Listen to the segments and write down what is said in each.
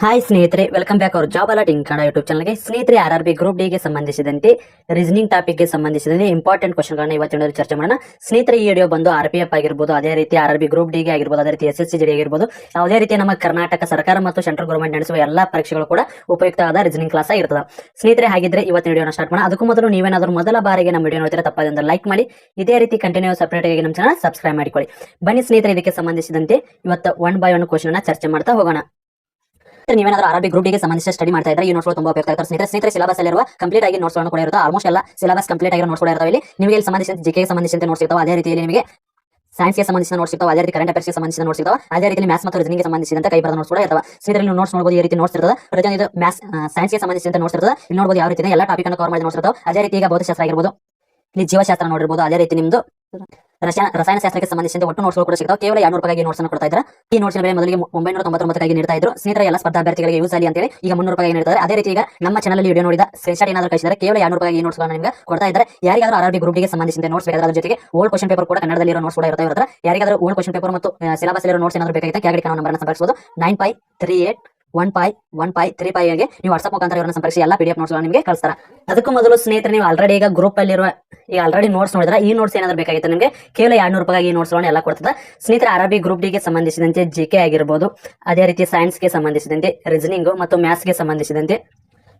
Hi ಸ್ನೇಹಿತರೆ welcome back ಅವರು job alert in Kannada YouTube ಚಾನಲ್ಗೆ ಸ್ನೇಹಿತರೆ ಆರ್ ಆರ್ ಬಿ ಗ್ರೂಪ್ ಡಿಗೆ ಸಂಬಂಧಿಸಿದಂತೆ ರೀಸನಿಂಗ್ ಟಾಪಿಕ್ಗೆ ಸಂಬಂಧಿಸಿದಂತೆ ಇಂಪಾರ್ಟೆಂಟ್ ಕ್ವಶನ್ಗಳನ್ನ ಇವತ್ತಿನ ಚರ್ಚೆ ಮಾಡೋಣ. ಸ್ನೇಹಿತರೆ, ಈ ವಿಡಿಯೋ ಬಂದು ಆರ್ ಪಿ ಎಫ್ ಆಗಿರ್ಬೋದು, ಅದೇ ರೀತಿ ಆರ್ ಆರ್ ಬಿ ಗ್ರೂಪ್ ಡಿಗೆ ಆಗಿರ್ಬೋದು, ಅದೇ ರೀತಿ ಎಸ್ ಎಸ್ ಸಿ ಜಿ ಆಗಿರ್ಬೋದು, ಯಾವುದೇ ರೀತಿ ನಮ್ಮ ಕರ್ನಾಟಕ ಸರ್ಕಾರ ಮತ್ತು ಸೆಂಟ್ರಲ್ ಗೌರ್ಮೆಂಟ್ ನಡೆಸುವ ಎಲ್ಲಾ ಪರೀಕ್ಷೆಗಳು ಕೂಡ ಉಪಯುಕ್ತವಾದ ರೀಸನಿಂಗ್ ಕ್ಲಾಸ್ ಆಗಿರ್ತದೆ. ಸ್ನೇಹಿತರೆ, ಹಾಗಿದ್ರೆ ಇವತ್ತಿನ ವಿಡಿಯೋನ ಸ್ಟಾರ್ಟ್ ಮಾಡೋಣ. ಅದಕ್ಕೂ ಮೊದಲು ನೀವೇನಾದರೂ ಮೊದಲ ಬಾರಿಗೆ ನಮ್ಮ ವಿಡಿಯೋ ನೋಡ್ತೀರಾ ಒಂದು ಲೈಕ್ ಮಾಡಿ. ಇದೇ ರೀತಿ ಕಂಟಿನ್ಯೂಸ್ ಅಪ್ಡೇಟ್ ಆಗಿ ನಮ್ಮ ಚಾನಲ್ ಸಬ್ಸ್ಕ್ರೈಬ್ ಮಾಡಿಕೊಳ್ಳಿ. ಬನ್ನಿ ಸ್ನೇಹಿತರೆ, ಇದಕ್ಕೆ ಸಂಬಂಧಿಸಿದಂತೆ ಇವತ್ತು ಒನ್ ಬೈ ಒನ್ ಕ್ವಶನ್ ಚರ್ಚೆ ಮಾಡ್ತಾ ಹೋಗೋಣ. ನೀವೇನಾದ್ರೂ ಅರಬಿ ಗ್ರೂಪ್ಗೆ ಸಂಬಂಧಿಸಿದ ಸ್ಟಡಿ ಮಾಡ್ತಾ ಇದ್ರೆ, ಈ ನೋಟ್ಸ್ ತುಂಬಾ ಉಪಯುಕ್ತ ಆಗ್ತಾರೆ ಸ್ನೇಹಿತರೆ ಸ್ನೇಹಿತರೆ ಸಿಲಬಸ್ ಅಲ್ಲಿರುವ ಕಂಪ್ಲೀಟ್ ಆಗಿ ನೋಟ್ಸ್ ಕೂಡ ಇರುತ್ತೆ. ಆಲ್ಮೋಸ್ಟ್ ಎಲ್ಲ ಸಿಲಬಸ್ ಕಂಪ್ಲೀಟ್ ಆಗಿರೋ ನೋಟ್ಸ್ ಕೂಡ ಇರ್ತಾವೆ. ಇಲ್ಲಿ ನಿಮಗೆ ಸಂಬಂಧಿಸಿದ ಜಿಕೆ ಸಂಬಂಧಿಸಿದಂತೆ ನೋಟ್ಸ್ ಸಿಗ್ತಾವೆ. ಅದೇ ರೀತಿಯಲ್ಲಿ ನಿಮಗೆ ಸೈನ್ಸ್ಗೆ ಸಂಬಂಧಿಸಿದ ನೋಟ್ಸ್ ಸಿಗ್ತಾವೆ. ಅದೇ ರೀತಿ ಕರೆಂಟ್ ಅಫೇರ್ಸ್ಗೆ ಸಂಬಂಧಿಸಿದ ನೋಟ್ಸ್ ಸಿಗ್ತಾವೆ. ಅದೇ ರೀತಿ ಮ್ಯಾಥ್ಸ್ ಮತ್ತು ರೀಸನಿಂಗ್ ಸಂಬಂಧಿಸಿದಂತೆ ಕೈ ಬರೆದ ನೋಟ್ಸ್ ಕೂಡ ಇರ್ತಾವೆ. ಸ್ನೇಹಿತರೆ ನೀವು ನೋಟ್ಸ್ ನೋಡಬಹುದು ಈ ರೀತಿ ನೋಟ್ಸ್ ಇರ್ತದೆ. ಪ್ರತಿಯೊಂದು ಮ್ಯಾಥ್ಸ್ ಸೈನ್ಸ್ಗೆ ಸಂಬಂಧಿಸಿದಂತೆ ನೋಟ್ಸ್ ಇರ್ತದೆ. ಇಲ್ಲಿ ನೋಡಬಹುದು ಯಾವ ರೀತಿ ಎಲ್ಲಾ ಎಲ್ಲ ಟಾಪಿಕ್ ಅನ್ನು ಕವರ್ ಮಾಡಿ ನೋಟ್ಸ್ ಇರ್ತಾವೆ. ಅದೇ ರೀತಿ ಈಗ ಭೌತಶಾಸ್ತ್ರ ಆಗಿರ್ಬೋದು. ಇಲ್ಲಿ ಜೀವಶಾಸ್ತ್ರ ನೋಡಿರ್ಬೋದು, ಅದೇ ರೀತಿ ನಿಮ್ದು ರಸಾಯನ ರಸಾಯನಶಾಸ್ತ್ರಕ್ಕೆ ಸಂಬಂಧಿಸಿದ ಒಟ್ಟು ನೋಟ್ಸ್ ಕೂಡ ಸಿಗ್ತಾವೆ. ಕೇವಲ ಎರಡು ರೂಪಾಯಿ ನೋಟ್ಸ್ ಕೊಡ್ತಾ ಇದ್ದಾರೆ. ಈ ನೋಟ್ಸ್ ಬೆಲೆ ಮೊದಲಿಗೆ ಒಂಬೈನೂರ ತೊಂಬತ್ತೊಂಬತ್ತಕ್ಕೆ ನೀಡ್ತಾ ಇದ್ರು. ಸ್ನೇಹಿತರ, ಎಲ್ಲ ಸ್ಪರ್ಧಾರ್ಥಿಗಳಿಗೆ ಯೂಸ್ ಆಗಲಿ ಅಂತೇಳಿ ಈಗ ಮುನ್ನೂರು ರೂಪಾಯಿ ನೀಡ್ತಾರೆ. ಅದೇ ರೀತಿ ಈಗ ನಮ್ಮ ಚಾನಲ್ ವಿಡಿಯೋ ನೋಡಿದ ಸ್ಕ್ರೀನ್ಶಾಟ್ ಏನಾದರೂ ಕಳಿಸಿದರೆ ಕೇವಲ ಎರಡು ರೂಪಾಯಿ ನೋಟ್ಸ್ ನಿಮಗೆ ಕೊಡ್ತಾ ಇದ್ದಾರೆ. ಯಾರಿಗಾದರೂ ಆರ್ ಗ್ರೂಪ್ಗೆ ಸಂಬಂಧಿಸಿದ ನೋಟ್ಸ್ ಬೇಕಾದ್ರೆ ಅದ್ರ ಜೊತೆಗೆ ಓಲ್ಡ್ ಕ್ವಶನ್ ಪೇಪರ್ ಕೂಡ ಕನ್ನಡದಲ್ಲಿ ಇರೋ ನೋಟ್ಸ್ ಕೂಡ ಇರ್ತಾ ಇರ್ತಾರೆ ಯಾರಿಗಾದ್ರೂ ಓಲ್ಡ್ ಕ್ವಶನ್ ಪೇಪರ್ ಮತ್ತು ಸಿಲೆಬಸ್ ಇರೋ ನೋಟ್ಸ್ ಏನಾದರೂ ಬೇಕಾಗಿತ್ತು ಕೆಳಗಡೆ ಕಾನೂನು ನಂಬರ್ ಸಂಪರ್ಕಿಸಬಹುದು nine five three eight one five one five three ಪಾಯಿಗೆ ನೀವು ವಾಟ್ಸ್ಆಪ್ ಮುಖಾಂತರ ಇವರನ್ನ ಸಂಪರ್ಕಿಸಿ, ಎಲ್ಲ ಪಿ ಡಿ ಎಫ್ ನೋಟ್ಸ್ ನಿಮಗೆ ಕಳಿಸ್ತಾರೆ. ಅದಕ್ಕೂ ಮೊದಲು ಸ್ನೇಹಿತರೆ, ನೀವು ಆಲ್ರೆಡಿ ಈಗ ಗ್ರೂಪ್ ಅಲ್ಲಿರುವ ಈಗ ಆಲ್ರೆಡಿ ನೋಟ್ಸ್ ನೋಡಿದ್ರೆ, ಈ ನೋಟ್ಸ್ ಏನಾದ್ರು ಬೇಕಾಗಿತ್ತು ನಿಮಗೆ? ಕೇವಲ ಎರಡ್ನೂರು ರೂಪಾಯಿ ಈ ನೋಟ್ಸ್ ಎಲ್ಲ ಕೊಡ್ತದೆ. ಸ್ನೇಹಿತರೆ ಅರಬಿ ಗ್ರೂಪ್ ಡಿಗೆ ಸಂಬಂಧಿಸಿದಂತೆ ಜಿ ಕೆ ಆಗಿರ್ಬೋದು. ಅದೇ ರೀತಿ ಸೈನ್ಸ್ಗೆ ಸಂಬಂಧಿಸಿದಂತೆ ರೀಸನಿಂಗ್ ಮತ್ತು ಮ್ಯಾಥ್ಸ್ಗೆ ಸಂಬಂಧಿಸಿದಂತೆ.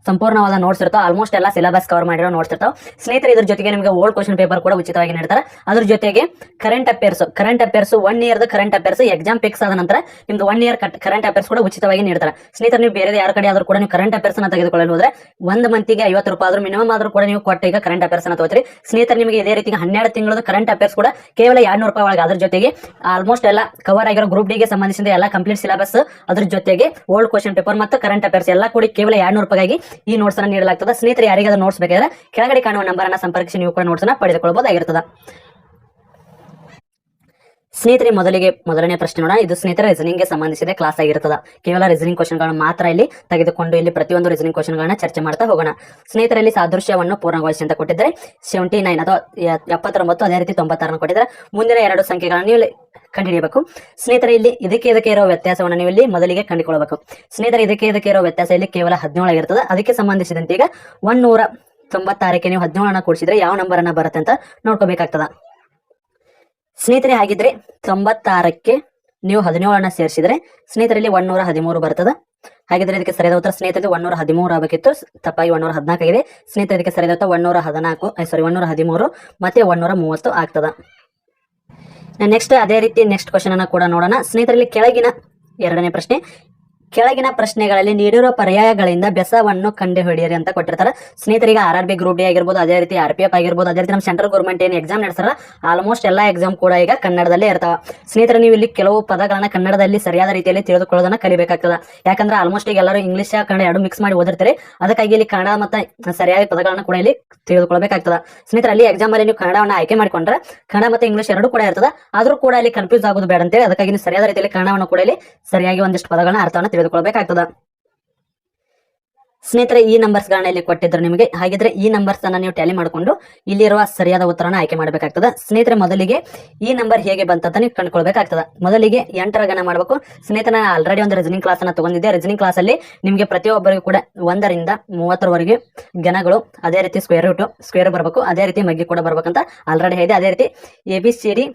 ಸಂಪೂರ್ಣವಾದ ನೋಟ್ಸ್ ಇರ್ತಾವೆ ಆಲ್ಮೋಸ್ಟ್ ಎಲ್ಲ ಸಿಲಬಸ್ ಕವರ್ ಮಾಡಿರೋ ನೋಟ್ಸ್ ಇರ್ತಾವೆ ಸ್ನೇಹಿತರೆ, ಇದ್ರ ಜೊತೆಗೆ ನಿಮಗೆ ಓಲ್ಡ್ ಕ್ವಶನ್ ಪೇಪರ್ ಕೂಡ ಉಚಿತವಾಗಿ ನೀಡ್ತಾರೆ. ಅದ್ರ ಜೊತೆಗೆ current affairs current affairs one year current affairs exam fix ಆದ ನಂತರ ನಿಮ್ದು ಒನ್ ಇಯರ್ ಕರೆಂಟ್ ಅಫೇರ್ಸ್ ಕೂಡ ಉಚಿತವಾಗಿ ನೀಡ್ತಾರೆ. ಸ್ನೇಹಿತರೆ, ನೀವು ಬೇರೆ ಯಾರ ಕಡೆ ಆದ್ರೂ ಕೂಡ ನೀವು ಕರೆಂಟ್ ಅಫೇರ್ಸ್ ಅನ್ನ ತೆಗೆದುಕೊಳ್ಳಲು ಹೋದ್ರೆ ಒಂದು ಮಂತಿಗೆ ಐವತ್ತು ರೂಪಾಯಿ ಆದ್ರೂ ಮಿನಿಮಮ್ ಆದ್ರೂ ಕೂಡ ನೀವು ಕೊಟ್ಟ ಈಗ ಕರೆಂಟ್ ಅಫೇರ್ಸ್ ಅನ್ನ ತಗೋತೀರಿ. ಸ್ನೇಹಿತರೆ, ನಿಮಗೆ ಇದೇ ರೀತಿ ಹನ್ನೆರಡು ತಿಂಗಳದ ಕರೆಂಟ್ ಅಫೇರ್ಸ್ ಕೂಡ ಕೇವಲ ಎರಡ್ನೂರು ರೂಪಾಯಿ ಒಳಗೆ. ಅದ್ರ ಜೊತೆಗೆ ಆಲ್ಮೋಸ್ಟ್ ಎಲ್ಲ ಕವರ್ ಆಗಿರೋ ಗ್ರೂಪ್ ಡಿಗೆ ಸಂಬಂಧಿಸಿದ ಎಲ್ಲ ಕಂಪ್ಲೀಟ್ ಸಿಲೆಬಸ್ ಅದ್ರ ಜೊತೆಗೆ ಓಲ್ಡ್ ಕ್ವಶನ್ ಪೇಪರ್ ಮತ್ತು ಕರೆಂಟ್ ಅಫೇರ್ಸ್ ಎಲ್ಲ ಕೂಡ ಕೇವಲ ಎರಡ್ನೂರು ರೂಪಾಯಿಗೆ ಈ ನೋಟ್ಸ್ ಅನ್ನ ನೀಡಲಾಗ್ತದೆ. ಸ್ನೇಹಿತರೆ, ಯಾರಿಗಾದ್ರೂ ನೋಟ್ಸ್ ಬೇಕಾದ್ರೆ ಕೆಳಗಡೆ ಕಾಣುವ ನಂಬರ್ ಅನ್ನ ಸಂಪರ್ಕಿಸಿ, ನೀವು ಕೂಡ ನೋಟ್ಸ್ ಅನ್ನ ಪಡೆದುಕೊಳ್ಳಬಹುದಾಗಿರ್ತದೆ ಸ್ನೇಹಿತರೆ, ಮೊದಲಿಗೆ ಮೊದಲನೇ ಪ್ರಶ್ನೆ ನೋಡೋಣ. ಇದು ಸ್ನೇಹಿತರ ರೀಸನಿಂಗ್ ಸಂಬಂಧಿಸಿದ ಕ್ಲಾಸ್ ಆಗಿರ್ತದ. ಕೇವಲ ರೀಸನಿಂಗ್ ಕ್ವಶನ್ಗಳನ್ನು ಮಾತ್ರ ಇಲ್ಲಿ ತೆಗೆದುಕೊಂಡು ಇಲ್ಲಿ ಪ್ರತಿಯೊಂದು ರೀಸನಿಂಗ್ ಕ್ವಶನ್ಗಳನ್ನ ಚರ್ಚೆ ಮಾಡ್ತಾ ಹೋಗೋಣ. ಸ್ನೇಹಿತರಲ್ಲಿ ಸಾದೃಶ್ಯವನ್ನು ಪೂರ್ಣಗೊಳಿಸಿ ಅಂತ ಕೊಟ್ಟಿದ್ದಾರೆ. ಸೆವೆಂಟಿ ನೈನ್ ಅಥವಾ ಎಪ್ಪತ್ತೊಂಬತ್ತು, ಅದೇ ರೀತಿ ತೊಂಬತ್ತಾರನ್ನು ಕೊಟ್ಟಿದ್ದಾರೆ. ಮುಂದಿನ ಎರಡು ಸಂಖ್ಯೆಗಳನ್ನು ನೀವು ಕಂಡುಹಿಡಿಯಬೇಕು. ಸ್ನೇಹಿತರೆ, ಇಲ್ಲಿ ಇದಕ್ಕೆ ಇದಕ್ಕೆ ಇರೋ ವ್ಯತ್ಯಾಸವನ್ನು ನೀವು ಇಲ್ಲಿ ಮೊದಲಿಗೆ ಕಂಡುಕೊಳ್ಳಬೇಕು. ಸ್ನೇಹಿತರೆ, ಇದಕ್ಕೆ ಇದಕ್ಕೆ ಇರೋ ವ್ಯತ್ಯಾಸ ಇಲ್ಲಿ ಕೇವಲ ಹದಿನೇಳು ಆಗಿರ್ತದೆ ಅದಕ್ಕೆ ಸಂಬಂಧಿಸಿದಂತೆ ಈಗ ಒನ್ನೂರ ತೊಂಬತ್ತಾರಕ್ಕೆ ನೀವು ಹದಿನೇಳನ್ನ ಕೂಡಿಸಿದ್ರೆ ಯಾವ ನಂಬರ್ ಅನ್ನ ಬರುತ್ತೆ ಅಂತ ನೋಡ್ಕೋಬೇಕಾಗ್ತದ. ಸ್ನೇಹಿತರೆ, ಹಾಗಿದ್ರೆ ತೊಂಬತ್ತಾರಕ್ಕೆ ನೀವು ಹದಿನೇಳನ್ನ ಸೇರಿಸಿದ್ರೆ ಸ್ನೇಹಿತರಲ್ಲಿ ಒನ್ನೂರ ಹದಿಮೂರು ಬರ್ತದ. ಹಾಗಿದ್ರೆ ಇದಕ್ಕೆ ಸರಿಯಾದ ಉತ್ತರ ಸ್ನೇಹಿತರಿಗೆ ಒನ್ನೂರ ಹದಿಮೂರು ಆಗಬೇಕಿತ್ತು. ತಪ್ಪಾಗಿ ಒನ್ನೂರ ಹದಿನಾಲ್ಕು ಆಗಿದೆ. ಸ್ನೇಹಿತರೆ, ಇದಕ್ಕೆ ಸರಿಯಾದ ಉತ್ತರ ಒನ್ನೂರ ಹದಿನಾಲ್ಕು ಸಾರಿ ಒನ್ನೂರ ಹದಿಮೂರು, ಮತ್ತೆ ಒನ್ನೂರ ಮೂವತ್ತು ಆಗ್ತದ. ನೆಕ್ಸ್ಟ್, ಅದೇ ರೀತಿ ನೆಕ್ಸ್ಟ್ ಕ್ವಶನ್ ಅನ್ನ ಕೂಡ ನೋಡೋಣ. ಸ್ನೇಹಿತರಲ್ಲಿ ಕೆಳಗಿನ ಎರಡನೇ ಪ್ರಶ್ನೆ ಕೆಳಗಿನ ಪ್ರಶ್ನೆಗಳಲ್ಲಿ ನೀಡಿರುವ ಪರ್ಯಾಯಗಳಿಂದ ಬೆಸವನ್ನು ಕಂಡುಹಿಡಿಯಿರಿ ಅಂತ ಕೊಟ್ಟಿರ್ತಾರೆ. ಸ್ನೇಹಿತರಿಗೆ R R B group D ಆಗಿರ್ಬೋದು, ಅದೇ ರೀತಿ ಆರ್ ಪಿ ಎಫ್ ಆಗಿರ್ಬೋದು, ಅದೇ ರೀತಿ ನಮ್ಮ ಸೆಂಟ್ರಲ್ ಗೌರ್ಮೆಂಟ್ ಏನು ಎಕ್ಸಾಮ್ ನಡೆಸ್ತಾರ ಆಲ್ಮೋಸ್ಟ್ ಎಲ್ಲ ಎಕ್ಸಾಮ್ ಕೂಡ ಈಗ ಕನ್ನಡದಲ್ಲೇ ಇರ್ತಾವ. ಸ್ನೇಹಿತರೆ, ನೀವು ಇಲ್ಲಿ ಕೆಲವು ಪದಗಳನ್ನ ಕನ್ನಡದಲ್ಲಿ ಸರಿಯಾದ ರೀತಿಯಲ್ಲಿ ತಿಳಿದುಕೊಳ್ಳೋದನ್ನ ಕಲಿಬೇಕಾಗ್ತದ. ಯಾಕಂದ್ರೆ ಆಲ್ಮೋಸ್ಟ್ ಈಗ ಎಲ್ಲರೂ ಇಂಗ್ಲೀಷ್ ಕನ್ನಡ ಎರಡು ಮಿಕ್ಸ್ ಮಾಡಿ ಓದಿರ್ತಾರೆ. ಅದಕ್ಕಾಗಿ ಇಲ್ಲಿ ಕನ್ನಡ ಮತ್ತೆ ಸರಿಯಾದ ಪದಗಳನ್ನ ಕೂಡ ಇಲ್ಲಿ ತಿಳಿದುಕೊಳ್ಬೇಕಾಗ್ತದ ಸ್ನೇಹಿತರೆ, ಅಲ್ಲಿ ಎಕ್ಸಾಮ್ ಅಲ್ಲಿ ನೀವು ಕನ್ನಡವನ್ನ ಆಯ್ಕೆ ಮಾಡಿಕೊಂಡ್ರೆ, ಕನ್ನಡ ಮತ್ತೆ ಇಂಗ್ಲಿಷ್ ಎರಡು ಕೂಡ ಇರ್ತದ. ಆದ್ರೂ ಕೂಡ ಅಲ್ಲಿ ಕನ್ಫ್ಯೂಸ್ ಆಗೋದು ಬೇಡ ಅಂತೇಳಿ ಅದಕ್ಕಾಗಿ ಸರಿಯಾದ ರೀತಿಯಲ್ಲಿ ಕನ್ನಡವನ್ನು ಕೂಡ ಇಲ್ಲಿ ಸರಿಯಾಗಿ ಒಂದಿಷ್ಟು ಪದಗಳನ್ನ ಅರ್ಥವನ್ನ ತಿಳಿದುಕೊಳ್ಬೇಕಾಗ್ತದ. ಸ್ನೇಹಿತರೆ, ಈ ನಂಬರ್ಸ್ ಗಳನ್ನ ಇಲ್ಲಿ ಕೊಟ್ಟಿದ್ರು ನಿಮಗೆ. ಹಾಗಿದ್ರೆ ಈ ನಂಬರ್ಸ್ ಅನ್ನ ನೀವು ಟ್ಯಾಲಿ ಮಾಡಿಕೊಂಡು ಇಲ್ಲಿರುವ ಸರಿಯಾದ ಉತ್ತರನ ಆಯ್ಕೆ ಮಾಡಬೇಕಾಗ್ತದೆ. ಸ್ನೇಹಿತರೆ, ಮೊದಲಿಗೆ ಈ ನಂಬರ್ ಹೇಗೆ ಬಂತಂತ ನೀವು ಕಂಡುಕೊಳ್ಬೇಕಾಗ್ತದೆ. ಮೊದಲಿಗೆ ಎಂಟರ ಗಣ ಮಾಡಬೇಕು. ಸ್ನೇಹಿತರೆ ಆಲ್ರೆಡಿ ಒಂದು ರೀಸನಿಂಗ್ ಕ್ಲಾಸ್ ಅನ್ನ ತಗೊಂಡಿದ್ದೆ. ರೀಸನಿಂಗ್ ಕ್ಲಾಸ್ ಅಲ್ಲಿ ನಿಮಗೆ ಪ್ರತಿಯೊಬ್ಬರಿಗೂ ಕೂಡ ಒಂದರಿಂದ ಮೂವತ್ತರವರೆಗೆ ಗಣಗಳು ಅದೇ ರೀತಿ ಸ್ಕ್ವೇರ್ ರೂಟ್ ಸ್ಕ್ವೇರ್ ಬರಬೇಕು. ಅದೇ ರೀತಿ ಮಗ್ಗಿ ಕೂಡ ಬರ್ಬೇಕಂತ ಆಲ್ರೆಡಿ ಹೇಳಿದೆ ಅದೇ ರೀತಿ ಎ ಬಿ ಸಿ ಡಿ